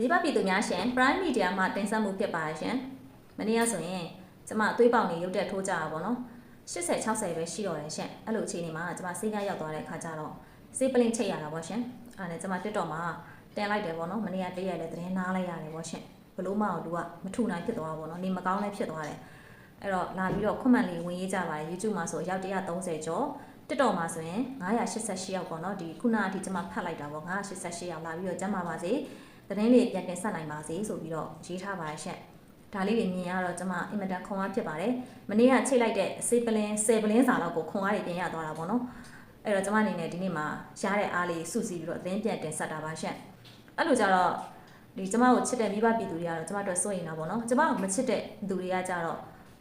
မိဘပြည်သူများရှင် Prime Media မှာတင်ဆက်မှုဖြစ်ပါရှင်မနေ့ကဆိုရင်ကျမအသွေးပေါင်နေရုပ်တက်ထိုးကြတာပေါ့နော်80 60ပဲရှိတော့တယ်ရှင်အဲ့လိုအခြေအနေမှာကျမစေးကားရောက်သွားတဲ့အခါကျတော့စေးပလင်းချိတ်ရတာပေါ့ရှင်အဲ့ဒါနဲ့ကျမ TikTok မှာတင်လိုက်တယ်ပေါ့နော်မနေ့ကတည့်ရက်လည်းသတင်းနားလိုက်ရတယ်ပေါ့ရှင်ဘလို့မအောင်လူကမထူနိုင်ဖြစ်သွားတာပေါ့နော်နေမကောင်းလည်းဖြစ်သွားတယ်အဲ့တော့လာပြီးတော့ comment လေးဝင်ရေးကြပါတယ် YouTube မှာဆိုရောက်130ကျော် TikTok မှာဆိုရင်988ယောက်ပေါ့နော်ဒီခုနအထိကျမဖတ်လိုက်တာပေါ့988ယောက်လာပြီးတော့ကျမပါစေ သတင်းလေးပြန်တင်ဆက်နိုင်ပါစေဆိုပြီးတော့ရေးထားပါရှင့်ဒါလေးတွေမြင်ရတော့ကျမအင်မတန်ခွန်အားဖြစ်ပါတယ်မနေ့ကချိတ်လိုက်တဲ့စေပလင်းဆယ်ပလင်းစာလောက်ကိုခွန်အားတွေပြင်ရသွားတာပေါ့နော်အဲ့တော့ကျမအနေနဲ့ဒီနေ့မှာရတဲ့အားလေးစုစည်းပြီးတော့သတင်းပြန်တင်ဆက်တာပါရှင့်အဲ့လိုကြတော့ဒီကျမကိုချစ်တဲ့မိဘပြည်သူတွေကတော့ကျမတို့စိုးရင်တာပေါ့နော်ကျမကိုမချစ်တဲ့သူတွေကကြတော့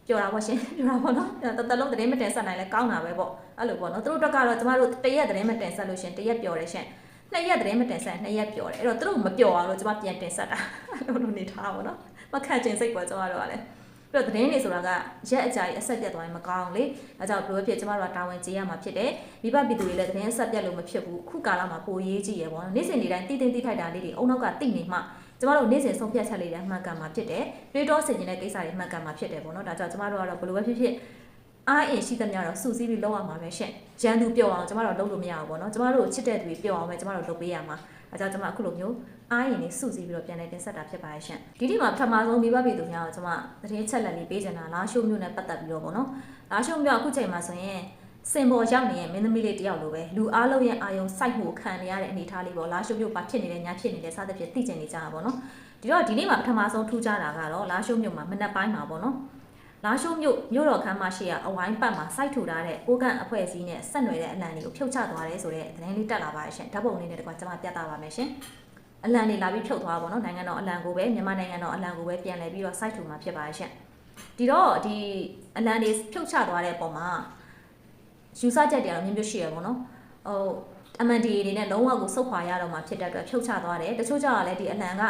ပျော်တာပေါ့ရှင်ပျော်တာပေါ့နော်တတလုံးသတင်းမတင်ဆက်နိုင်လဲကောင်းတာပဲပေါ့အဲ့လိုပေါ့နော်သူတို့တက်ကတော့ကျမတို့တရက်သတင်းမတင်ဆက်လို့ရှင်တရက်ပျော်တယ်ရှင် နှစ်ရက်သတင်းမတင်ဆက်နှစ်ရက်ပျော်တယ်အဲ့တော့သူတို့မပျော်အောင်လို့ကျမပြန်တင်ဆက်တာအဲ့လိုလိုနေထားပါတော့မခန့်ချင်စိတ်ပေါ့ကျမတို့ကလည်းပြီးတော့သတင်းတွေဆိုတာကရက်အကြာကြီးအဆက်ပြတ်သွားရင်မကောင်းလေအဲကြောင့်ဘယ်လိုဖြစ်ကျမတို့ကတာဝန်ကျေးရမှာဖြစ်တယ်မိဘပြည်သူတွေလည်းသတင်းအဆက်ပြတ်လို့မဖြစ်ဘူးခုကာလမှာပိုရေးကြည့်ရပေါ့နော်နေ့စဉ်နေ့တိုင်းတည်တည်တိထိုက်တာလေးတွေအုံနောက်ကတိနေမှကျမတို့နေ့စဉ်ဆုံးဖြတ်ချက်လေးတွေမှန်ကန်မှာဖြစ်တယ်တွေးတောဆင်ခြင်တဲ့ကိစ္စတွေမှန်ကန်မှာဖြစ်တယ်ပေါ့နော်ဒါကြောင့်ကျမတို့ကတော့ဘယ်လိုပဲဖြစ်ဖြစ် အားအင်ရှိသမျှတော့စုစည်းပြီးလုပ်ရမှာပဲရှင့်ရန်သူပြောအောင်ကျမတို့လုပ်လို့မရဘူးပေါ့နော်ကျမတို့ချစ်တဲ့သူတွေပြောအောင်ပဲကျမတို့လုပ်ပေးရမှာအဲကြောင့်ကျမအခုလိုမျိုးအားရင်လေးစုစည်းပြီးတော့ပြန်လည်တင်ဆက်တာဖြစ်ပါရဲ့ရှင့်ဒီဒီမှာပထမဆုံးမိဘပြည်သူများကိုကျမသတင်းချက်လက်လေးပေးချင်တာလားရှိုးမျိုးနဲ့ပတ်သက်ပြီးတော့ပေါ့နော်လားရှိုးမျိုးအခုချိန်မှာဆိုရင်စင်ပေါ်ရောက်နေတဲ့မင်းသမီးလေးတယောက်လိုပဲလူအားလုံးရဲ့အာယုံစိုက်မှုခံနေရတဲ့အနေအထားလေးပေါ့လားရှိုးမျိုးဘာဖြစ်နေလဲညာဖြစ်နေလဲစသဖြင့်သိကျင်နေကြတာပေါ့နော်ဒီတော့ဒီနေ့မှာပထမဆုံးထူးခြားတာကတော့လားရှိုးမျိုးမှာမနက်ပိုင်းမှာပေါ့နော် လာရှိုးမြို့မြို့တော်ခမ်းမရှိရအဝိုင်းပတ်မှာစိုက်ထူထားတဲ့ကိုကန့်အဖွဲ့အစည်းနဲ့ဆက်နွယ်တဲ့အလံတွေကိုဖြုတ်ချသွားတယ်ဆိုတဲ့သတင်းလေးတက်လာပါရှင်ဓာတ်ပုံလေးနဲ့တကွာကျွန်မပြသပါမယ်ရှင်အလံတွေလာပြီးဖြုတ်သွားပါတော့နိုင်ငံတော်အလံကိုပဲမြန်မာနိုင်ငံတော်အလံကိုပဲပြန်လဲပြီးတော့စိုက်ထူမှာဖြစ်ပါရှင်ဒီတော့ဒီအလံတွေဖြုတ်ချသွားတဲ့ပုံမှာယူဆချက်တွေကတော့မျိုးမျိုးရှိရပါတော့ဟို MNDA တွေနဲ့လုံးဝကိုစုတ်ခွာရတော့မှာဖြစ်တဲ့အတွက်ဖြုတ်ချသွားတယ်တချို့ကြတော့လည်းဒီအလံက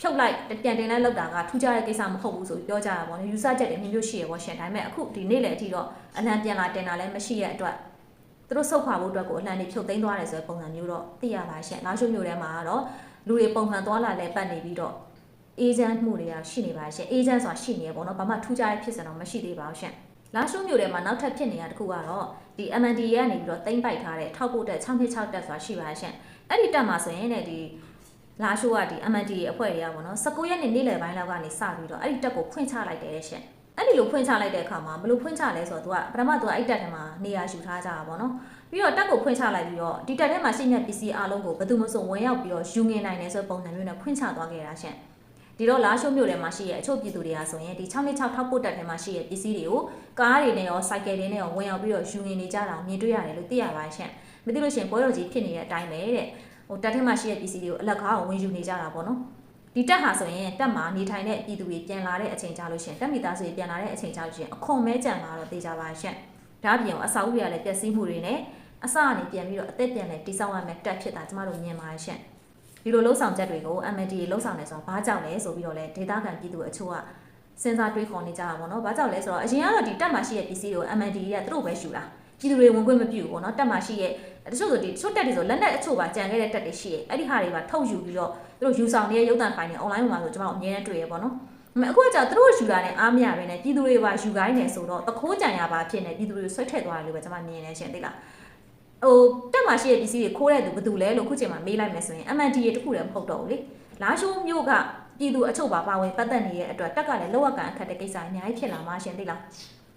ဖြုတ်လိုက်ပြန်တင်လိုက်လောက်တာကထူးခြားတဲ့ကိစ္စမဟုတ်ဘူးဆိုပြောကြတာပေါ့နော်ယူဆချက်တွေမျိုးမျိုးရှိရပေါ့ရှင်ဒါပေမဲ့အခုဒီနေ့လေအထိတော့အလံပြန်လာတင်တာလည်းမရှိရတဲ့အတွက်သူတို့စုတ်ခွာဖို့အတွက်ကိုအလံတွေဖြုတ်သိမ်းသွားတယ်ဆိုတဲ့ပုံစံမျိုးတော့သိရပါရှင်လာရှုမျိုးထဲမှာကတော့လူတွေပုံမှန်သွားလာလဲပတ်နေပြီးတော့အေဂျင့်မှုတွေကရှိနေပါရှင်အေဂျင့်ဆိုတာရှိနေရပေါ့နော်ဘာမှထူးခြားတဲ့ဖြစ်စံတော့မရှိသေးပါဘူးရှင်လာရှုမျိုးထဲမှာနောက်ထပ်ဖြစ်နေတာတခုကတော့ဒီ MND ရဲ့ကနေပြီးတော့တင်ပိုက်ထားတဲ့ထောက်ပို့တက်626တက်ဆိုတာရှိပါရှင်အဲ့ဒီတက်မှာဆိုရင်လည်းဒီ လာရှိုးကဒီ MND ရဲ့အဖွဲ့တွေကပေါ့နော်19ရက်နေ့နေ့လယ်ပိုင်းလောက်ကနေစပြီးတော့အဲ့ဒီတက်ကိုဖွင့်ချလိုက်တယ်တဲ့ရှင်အဲ့ဒီလိုဖွင့်ချလိုက်တဲ့အခါမှာဘယ်လိုဖွင့်ချလဲဆိုတော့ तू ကပထမ तू ကအဲ့တက်ထဲမှာနေရာယူထားကြတာပေါ့နော်ပြီးတော့တက်ကိုဖွင့်ချလိုက်ပြီးတော့ဒီတက်ထဲမှာရှိနေတဲ့ပစ္စည်းအလုံးကိုဘယ်သူမှမဆိုဝင်ရောက်ပြီးတော့ယူငင်နိုင်တယ်ဆိုတဲ့ပုံစံမျိုးနဲ့ဖွင့်ချသွားခဲ့တာရှင်ဒီတော့လာရှိုးမြို့ထဲမှာရှိရဲ့အချို့ပြည်သူတွေကဆိုရင်ဒီ626ထောက်ပို့တက်ထဲမှာရှိရဲ့ပစ္စည်းတွေကိုကားတွေနဲ့ရောစိုက်ကယ်တွေနဲ့ရောဝင်ရောက်ပြီးတော့ယူငင်နေကြတာမြင်တွေ့ရတယ်လို့သိရပါရှင်မသိလို့ရှိရင်ပွဲတော်ကြီးဖြစ်နေတဲ့အတိုင်းပဲတဲ့ ဟိုတက်ထဲမှာရှိရဲ့ပစ္စည်းတွေကိုအလက်ကားကိုဝင်ယူနေကြတာပေါ့နော်ဒီတက်ဟာဆိုရင်တက်မှာနေထိုင်တဲ့ပြည်သူတွေပြန်လာတဲ့အချိန်ကြာလို့ရှိရင်တက်မိသားစုတွေပြန်လာတဲ့အချိန်ကြာလို့ရှိရင်အခွန်မဲကြံလာတော့သိကြပါရှင်ဒါအပြင်အစာအုပ်တွေကလည်းပျက်စီးမှုတွေနဲ့အစကနေပြန်ပြီးတော့အသက်ပြန်လဲတိစောင်းရမယ်တက်ဖြစ်တာကျမတို့မြင်ပါတယ်ရှင်ဒီလိုလှုပ်ဆောင်ချက်တွေကို MND လှုပ်ဆောင်နေဆိုတာဘာကြောင့်လဲဆိုပြီးတော့လဲဒေတာခံပြည်သူအချို့ကစဉ်းစားတွေးခေါ်နေကြတာပေါ့နော်။ဘာကြောင့်လဲဆိုတော့အရင်ကတော့ဒီတက်မှာရှိတဲ့ပစ္စည်းတွေကို MND ကသူတို့ပဲယူတာ။ ပြည်သူတွေဝင်ခွင့်မပြုဘူးပေါ့နော်။တက်မှာရှိရဲ့တချို့ဆိုဒီတချို့တက်တွေဆိုလက်နက်အချို့ပါကြံခဲ့တဲ့တက်တွေရှိရဲ့။အဲ့ဒီဟာတွေပါထုတ်ယူပြီးတော့သူတို့ယူဆောင်နေတဲ့ရုပ်သံဖိုင်တွေ online မှာဆိုကျွန်တော်အမြဲတမ်းတွေ့ရပေါ့နော်။အခုကကြာသူတို့ယူတာနဲ့အားမရပဲနဲ့ပြည်သူတွေပါယူခိုင်းနေဆိုတော့တခိုးကြံရပါဖြစ်နေပြည်သူတွေဆွတ်ထည့်သွားတယ်လို့ပဲကျွန်မမြင်နေရှင်သိလား။ဟိုတက်မှာရှိတဲ့ပစ္စည်းတွေခိုးတဲ့သူဘယ်သူလဲလို့ခုချိန်မှာမေးလိုက်မယ်ဆိုရင် MND တခုလည်းမဟုတ်တော့ဘူးလေလာရှိုးမျိုးကပြည်သူအချုပ်ပါပါဝင်ပတ်သက်နေတဲ့အတွက်တက်ကလည်းလောက်ရကန်အခက်တဲ့ကိစ္စအများကြီးဖြစ်လာမှရှင်သိလား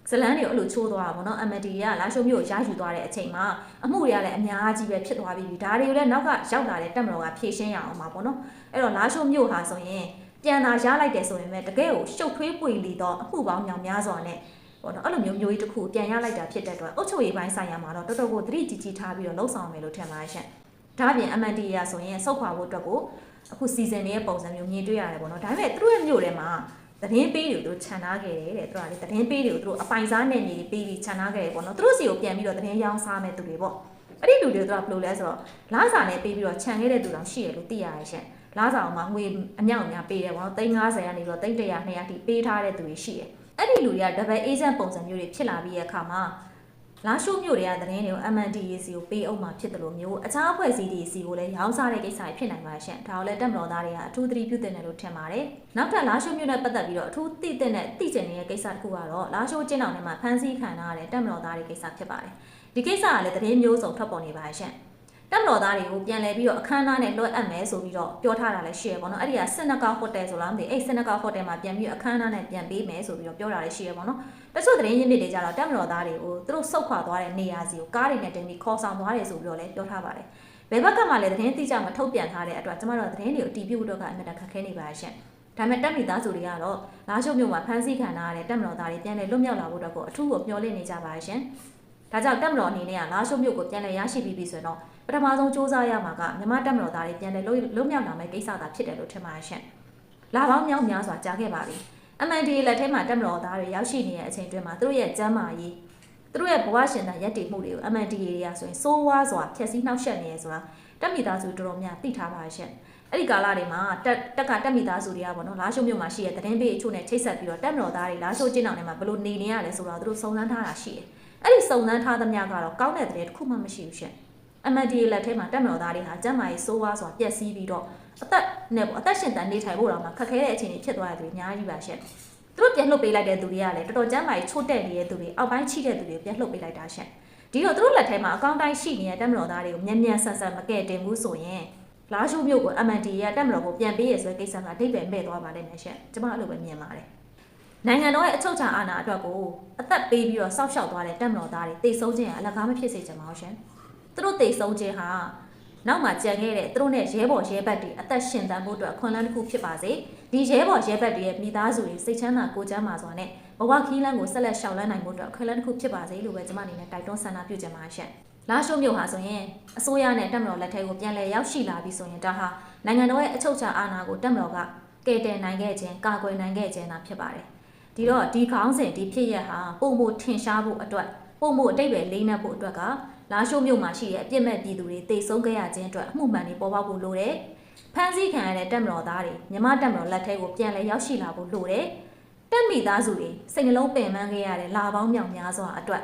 ဇလန်းတွေအဲ့လိုချိုးသွားတာပေါ့နော် MND ကလာရှိုးမျိုးကိုရယူသွားတဲ့အချိန်မှာအမှုတွေကလည်းအများကြီးပဲဖြစ်သွားပြီးပြီဒါတွေကိုလည်းနောက်ကရောက်လာတဲ့တက်မတော်ကဖြည့်ရှင်းရအောင်ပါပေါ့နော်အဲ့တော့လာရှိုးမျိုးဟာဆိုရင်ပြန်လာရလိုက်တယ်ဆိုရင်ပဲတကယ်ကိုရှုပ်ထွေးပွေလီတော့အမှုပေါင်းမြောင်များစွာနဲ့ပေါ့နော်အဲ့လိုမျိုးမျိုးကြီးတစ်ခုပြန်ရလိုက်တာဖြစ်တဲ့အတွက်အုတ်ချုပ်ရေးပိုင်းဆိုင်ရာမှာတော့တော်တော်ကိုသတိကြီးကြီးထားပြီးတော့လှုပ်ဆောင်မယ်လို့ထင်ပါတယ်ရှင်။ဒါ့အပြင် MND ရဆိုရင်စုတ်ခွာဖို့အတွက်ကိုအခုစီဇန်ရဲ့ပုံစံမျိုးမြင်တွေ့ရတယ်ပေါ့နော်။ဒါပေမဲ့သူတို့ရဲ့မျိုးထဲမှာ သတင်းပေးတွေကိုသူတို့ခြံထားခဲ့တယ်တဲ့သူကလေသတင်းပေးတွေကိုသူတို့အပိုင်စားနယ်မြေတွေပေးပြီးခြံထားခဲ့တယ်ပေါ့နော်။သူတို့စီကိုပြန်ပြီးတော့သတင်းရောင်းစားမဲ့သူတွေပေါ့။အဲ့ဒီလူတွေသူကဘယ်လိုလဲဆိုတော့လာစာနဲ့ပေးပြီးတော့ခြံခဲ့တဲ့သူတောင်ရှိရလို့သိရတယ်ရှင်။လာစာအောင်မှာငွေအမြောက်အများပေးတယ်ပေါ့နော်။350ကနေပြီးတော့300 200အထိပေးထားတဲ့သူတွေရှိတယ်။အဲ့ဒီလူတွေက double agent ပုံစံမျိုးတွေဖြစ်လာပြီးရဲ့အခါမှာ လာရှိုးမြို့တွေကသတင်းတွေကို MNDAC ကိုပေးအောင်မှာဖြစ်တယ်လို့မျိုးအခြားအဖွဲ့အစည်းတွေစီကိုလည်းရောင်းစားတဲ့ကိစ္စတွေဖြစ်နိုင်ပါရှင့်ဒါကိုလည်းတက်မတော်သားတွေကအထူးသတိပြုသင့်တယ်လို့ထင်ပါတယ်နောက်ထပ်လာရှိုးမြို့နဲ့ပတ်သက်ပြီးတော့အထူးသိတဲ့နဲ့သိကျင်နေတဲ့ကိစ္စတစ်ခုကတော့လာရှိုးကျင်းအောင်ထဲမှာဖမ်းဆီးခံရတဲ့တက်မတော်သားတွေကိစ္စဖြစ်ပါတယ်ဒီကိစ္စကလည်းသတင်းမျိုးစုံထွက်ပေါ်နေပါရှင့် တက်မတော်သားတွေကိုပြန်လဲပြီးတော့အခမ်းအနားနဲ့လွှတ်အပ်မယ်ဆိုပြီးတော့ပြောထားတာလည်းရှိရပေါ့နော်အဲ့ဒီကစင်နကာဟိုတယ်ဆိုလားမသိအဲ့စင်နကာဟိုတယ်မှာပြန်ပြီးအခမ်းအနားနဲ့ပြန်ပေးမယ်ဆိုပြီးတော့ပြောတာလည်းရှိရပေါ့နော်တချို့သတင်းရင်းမြစ်တွေကြတော့တက်မတော်သားတွေကိုသူတို့စုတ်ခွာသွားတဲ့နေရာစီကိုကားတွေနဲ့တင်ပြီးခေါ်ဆောင်သွားတယ်ဆိုပြီးတော့လည်းပြောထားပါတယ်ဘယ်ဘက်ကမှလည်းသတင်းတိကျမထုတ်ပြန်ထားတဲ့အတွက်ကျမတို့သတင်းတွေကိုတီးပြဖို့တော့ကအမြဲတမ်းခက်ခဲနေပါရှင့်ဒါပေမဲ့တက်မိသားစုတွေကတော့လာရှုပ်မြို့မှာဖမ်းဆီးခံထားရတဲ့တက်မတော်သားတွေပြန်လည်လွတ်မြောက်လာဖို့တော့ကိုအထူးကိုမျှော်လင့်နေကြပါရှင်။ဒါကြောင့်တက်မတော်အနေနဲ့ကလာရှုပ်မြို့ကိုပြန်လည်ရရှိပြီးပြီဆိုရင်တော့ ပထမဆုံးစ조사ရမှာကမြမတက်မတော်သားတွေပြန်လည်လွတ်မြောက်လာမယ့်ကိစ္စသာဖြစ်တယ်လို့ထင်ပါရှင်။လာပေါင်းမြောက်များစွာကြားခဲ့ပါပြီ။ MND လက်ထဲမှာတက်မတော်သားတွေရောက်ရှိနေတဲ့အချိန်တွင်းမှာသူတို့ရဲ့ကျမ်းမာရေးသူတို့ရဲ့ဘဝရှင်သန်ရက်တည်မှုတွေကို MND တွေကဆိုရင်စိုးဝါးစွာဖျက်ဆီးနှောက်ယှက်နေရဆိုတာတက်မိသားစုတော်တော်များသိထားပါရှင်။အဲ့ဒီကာလတွေမှာတက်တက်ကတက်မိသားစုတွေကပေါ့နော်လာရှိုးမြို့မှာရှိတဲ့သတင်းပေးအချို့နဲ့ချိတ်ဆက်ပြီးတော့တက်မတော်သားတွေလာရှိုးကျင်းအောင်ထဲမှာဘယ်လိုနေနေရလဲဆိုတော့သူတို့စုံစမ်းထားတာရှိတယ်။အဲ့ဒီစုံစမ်းထားသမျှကတော့ကောင်းတဲ့သတင်းတစ်ခုမှမရှိဘူးရှင်။ MND လက်ထဲမှာတက်မတော်သားတွေဟာကျမ်းမာရေးစိုးဝါးစွာပျက်စီးပြီးတော့အသက်နဲ့ပေါ့အသက်ရှင်တန်နေထိုင်ဖို့တော့မှခက်ခဲတဲ့အခြေအနေဖြစ်သွားတဲ့သူတွေအများကြီးပါရှင်။သူတို့ပြန်လှုပ်ပေးလိုက်တဲ့သူတွေကလည်းတော်တော်ကျမ်းမာရေးချို့တက်နေတဲ့သူတွေအောက်ပိုင်းချိတဲ့သူတွေပြန်လှုပ်ပေးလိုက်တာရှင်။ဒီတော့သူတို့လက်ထဲမှာအကောင့်တိုင်းရှိနေတဲ့တက်မတော်သားတွေကိုမြန်မြန်ဆန်ဆန်မကဲ့တင်ဘူးဆိုရင်လာရှုမြို့ကို MND ရဲ့တက်မတော်ကိုပြန်ပေးရဆိုတဲ့ကိစ္စကအဓိပ္ပာယ်မဲ့သွားပါလိမ့်မယ်ရှင်။ကျွန်မအဲ့လိုပဲမြင်ပါတယ်။နိုင်ငံတော်ရဲ့အချုပ်အခြာအာဏာအတွက်ကိုအသက်ပေးပြီးတော့စောက်ရှောက်သွားတဲ့တက်မတော်သားတွေတိတ်ဆုံးခြင်းအလကားမဖြစ်စေချင်ပါဘူးရှင်။ သူတို့တိတ်ဆုံးခြင်းဟာနောက်မှကြံခဲ့တဲ့သူတို့နဲ့ရဲဘော်ရဲဘက်တွေအသက်ရှင်တန်ဖို့အတွက်ခွန်လန်းတစ်ခုဖြစ်ပါစေဒီရဲဘော်ရဲဘက်တွေရဲ့မိသားစုတွေစိတ်ချမ်းသာကိုယ်ချမ်းသာစွာနဲ့ဘဝခီးလန်းကိုဆက်လက်ရှောက်လန်းနိုင်ဖို့အတွက်ခွန်လန်းတစ်ခုဖြစ်ပါစေလို့ပဲကျွန်မအနေနဲ့တိုက်တွန်းဆန္ဒပြုချင်ပါရှင့်လာရှိုးမြို့ဟာဆိုရင်အစိုးရနဲ့တက်မတော်လက်ထက်ကိုပြန်လည်ရောက်ရှိလာပြီဆိုရင်ဒါဟာနိုင်ငံတော်ရဲ့အချုပ်အခြာအာဏာကိုတက်မတော်ကကယ်တင်နိုင်ခဲ့ခြင်းကာကွယ်နိုင်ခဲ့ခြင်းသာဖြစ်ပါတယ်ဒီတော့ဒီခေါင်းစဉ်ဒီဖြစ်ရက်ဟာပုံမှုထင်ရှားဖို့အတွက်ပုံမှုအတိတ်ပဲလေးနက်ဖို့အတွက်က လာရှိုးမြို့မှာရှိတဲ့အပြစ်မဲ့ပြည်သူတွေတိတ်ဆုံးခဲ့ရခြင်းအတွက်အမှုမှန်တွေပေါ်ပေါက်ဖို့လိုတယ်။ဖမ်းဆီးခံရတဲ့တက်မတော်သားတွေမြမတက်မတော်လက်ထဲကိုပြန်လဲရောက်ရှိလာဖို့လိုတယ်။တက်မိသားစုတွေစိတ်နှလုံးပင်ပန်းခဲ့ရတဲ့လာပေါင်းမြောင်များစွာအတွက်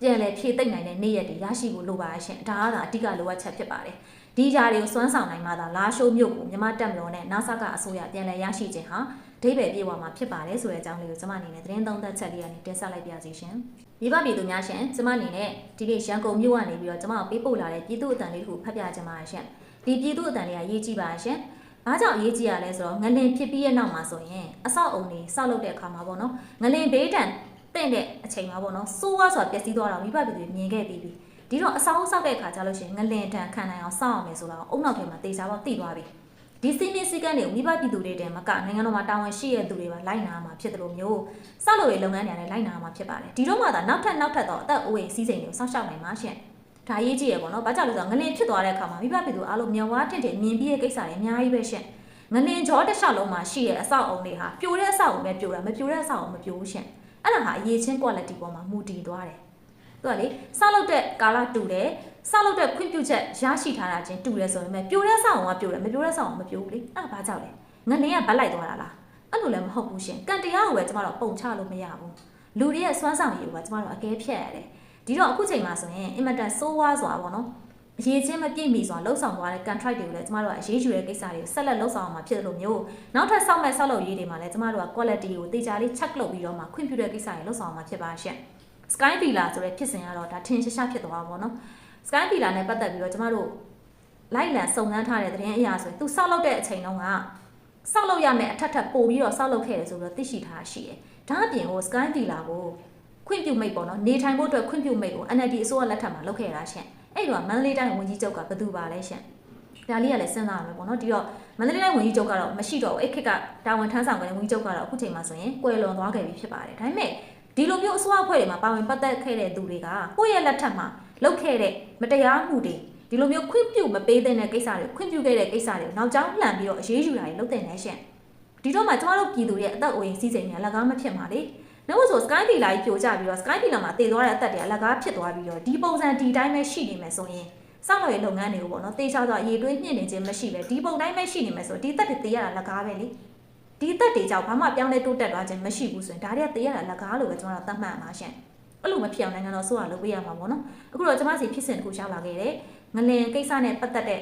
ပြန်လဲဖြည့်သိမ့်နိုင်တဲ့နေ့ရက်တွေရရှိဖို့လိုပါရှင်။ဒါကသာအဓိကလိုအပ်ချက်ဖြစ်ပါတယ်။ဒီကြားတွေကိုစွမ်းဆောင်နိုင်မှသာလာရှိုးမြို့ကိုမြမတက်မတော်နဲ့နာဆာကအစိုးရပြန်လဲရရှိခြင်းဟာ ဒိဗယ်ပြေဝမှာဖြစ်ပါတယ်ဆိုတဲ့အကြောင်းလေးကိုကျွန်မအနေနဲ့သတင်းသုံးသပ်ချက်လေးကနေတင်ဆက်လိုက်ပါစီရှင်။မိဘပြည်သူများရှင်ကျွန်မအနေနဲ့ဒီနေ့ရန်ကုန်မြို့ကနေပြီးတော့ကျွန်မပေးပို့လာတဲ့ပြည်သူအတန်လေးတစ်ခုဖတ်ပြချင်ပါရှင်။ဒီပြည်သူအတန်လေးကရေးကြည့်ပါရှင်။ဘာကြောင့်ရေးကြည့်ရလဲဆိုတော့ငလင်ဖြစ်ပြီးရဲ့နောက်မှာဆိုရင်အဆောက်အုံတွေဆောက်လုပ်တဲ့အခါမှာပေါ့နော်ငလင်ဘေးတန်တင့်တဲ့အချိန်မှာပေါ့နော်စိုးဝါဆိုပျက်စီးသွားတာမိဘပြည်သူမြင်ခဲ့ပြီးပြီ။ဒီတော့အဆောက်အုံဆောက်တဲ့အခါကျလို့ရှိရင်ငလင်တန်ခံနိုင်အောင်ဆောက်အောင်မယ်ဆိုတော့အုံနောက်ထဲမှာတေချာပေါသိသွားပြီ။ ဒီစီမင်းစည်းကမ်းတွေကိုမိဘပြည်သူတွေတည်းမကနိုင်ငံတော်မှာတာဝန်ရှိတဲ့သူတွေပါလိုက်နာမှာဖြစ်တယ်လို့မျိုးစောက်လို့ရလုပ်ငန်းတွေလည်းလိုက်နာမှာဖြစ်ပါတယ်ဒီတော့မှသာနောက်ထပ်နောက်ထပ်တော့အသက်အိုးအိမ်စီးစိမ်တွေကိုစောင့်ရှောက်နိုင်မှာရှင့်ဒါရေးကြည့်ရပေါ့နော်ဘာကြောင့်လဲဆိုတော့ငလင်ဖြစ်သွားတဲ့အခါမှာမိဘပြည်သူအားလုံးမြော်ဝါးထင့်ထင့်မြင်ပြီးတဲ့ကိစ္စတွေအများကြီးပဲရှင့်ငလင်ကြောတစ်လျှောက်လုံးမှာရှိတဲ့အဆောက်အုံတွေဟာပြိုတဲ့အဆောက်အုံပဲပြိုတာမပြိုတဲ့အဆောက်အုံမပြိုဘူးရှင့်အဲ့ဒါဟာအရေးချင်း quality ပေါ်မှာမူတည်သွားတယ် သူကလေစောက်လုပ်တဲ့ကာလတူတယ်စောက်လုပ်တဲ့ခွင့်ပြုချက်ရရှိထားတာချင်းတူတယ်ဆိုရင်ပဲပြိုတဲ့ဆောက်အောင်ကပြိုတယ်မပြိုတဲ့ဆောက်အောင်မပြိုဘူးလေအဲ့ဒါဘာကြောင့်လဲငလင်းကဗတ်လိုက်သွားတာလားအဲ့လိုလည်းမဟုတ်ဘူးရှင်ကံတရားကိုပဲကျမတို့ပုံချလို့မရဘူးလူတွေရဲ့စွမ်းဆောင်ရည်ကိုပဲကျမတို့အကဲဖြတ်ရတယ်ဒီတော့အခုချိန်မှာဆိုရင်အင်မတန်ဆိုးဝါးစွာပေါ့နော်အရေးချင်းမပြည့်မီစွာလှုပ်ဆောင်သွားတဲ့ contract တွေကိုလည်းကျမတို့ကအရေးယူတဲ့ကိစ္စတွေကိုဆက်လက်လှုပ်ဆောင်အောင်မှာဖြစ်တယ်လို့မျိုးနောက်ထပ်စောင့်မဲ့ဆောက်လုပ်ရေးတွေမှာလည်းကျမတို့က quality ကိုတေချာလေး check လုပ်ပြီးတော့မှခွင့်ပြုတဲ့ကိစ္စတွေလှုပ်ဆောင်အောင်မှာဖြစ်ပါရှင့် Sky Villa ဆိုတဲ့ဖြစ်စဉ်ကတော့ဒါထင်ရှားရှားဖြစ်သွားပါဘောနော် Sky Villa နဲ့ပတ်သက်ပြီးတော့ကျမတို့လိုက်လံစုံစမ်းထားတဲ့သတင်းအရာဆိုရင်သူစောက်လုပ်တဲ့အချိန်တုန်းကစောက်လုပ်ရမယ်အထက်ထပ်ပို့ပြီးတော့စောက်လုပ်ခဲ့တယ်ဆိုတော့သိရှိထားရှိတယ်။ဒါအပြင်ကို Sky Villa ကိုခွင့်ပြုမိတ်ပေါ့နော်နေထိုင်ဖို့အတွက်ခွင့်ပြုမိတ်ကို NLD အစိုးရလက်ထက်မှာလုပ်ခဲ့တာရှင်။အဲ့တော့မန္တလေးတိုင်းဝန်ကြီးချုပ်ကဘယ်သူပါလဲရှင်။ဒါလေးကလည်းစဉ်းစားရမယ်ပေါ့နော်ဒီတော့မန္တလေးတိုင်းဝန်ကြီးချုပ်ကတော့မရှိတော့ဘူးအဲ့ခေတ်ကတာဝန်ထမ်းဆောင်တဲ့ဝန်ကြီးချုပ်ကတော့အခုချိန်မှာဆိုရင်ကွယ်လွန်သွားခဲ့ပြီဖြစ်ပါတယ်ဒါပေမဲ့ ဒီလိုမျိုးအစိုးရအဖွဲ့တွေမှာပါဝင်ပတ်သက်ခဲ့တဲ့သူတွေကကိုယ့်ရဲ့လက်ထက်မှာလုပ်ခဲ့တဲ့မတရားမှုတွေဒီလိုမျိုးခွင့်ပြုမပေးတဲ့ကိစ္စတွေခွင့်ပြုခဲ့တဲ့ကိစ္စတွေကိုနောက်ကျောင်းလှန်ပြီးတော့အရေးယူတာတွေလုပ်တဲ့နေရှင်ဒီတော့မှကျမတို့ပြည်သူတွေရဲ့အသက်အိုးရင်စီးစိမ်တွေအလကားမဖြစ်မှာလေနောက်ဆို Sky Villa ကြီးပြိုကျပြီးတော့ Sky Villa မှာတည်သွားတဲ့အသက်တွေအလကားဖြစ်သွားပြီးတော့ဒီပုံစံဒီတိုင်းပဲရှိနေမယ်ဆိုရင်စောင့်လို့ရလုပ်ငန်းတွေကိုပေါ့နော်တေချာတော့အရေးတွေးမြင့်နေခြင်းမရှိပဲဒီပုံတိုင်းပဲရှိနေမယ်ဆိုဒီသက်တွေတည်ရတာလကားပဲလေ ဒီသက်တွေကြောင့်ဘာမှပြောင်းလဲတိုးတက်သွားခြင်းမရှိဘူးဆိုရင်ဒါတွေကတည်ရတာလကားလို့ပဲကျွန်တော်တို့သတ်မှတ်ပါရှင့်အဲ့လိုမဖြစ်အောင်နိုင်ငံတော်ဆိုတာလုပ်ပေးရမှာပေါ့နော်အခုတော့ကျမစီဖြစ်စဉ်တစ်ခုရှောက်လာခဲ့တယ်ငလင်ကိစ္စနဲ့ပတ်သက်တဲ့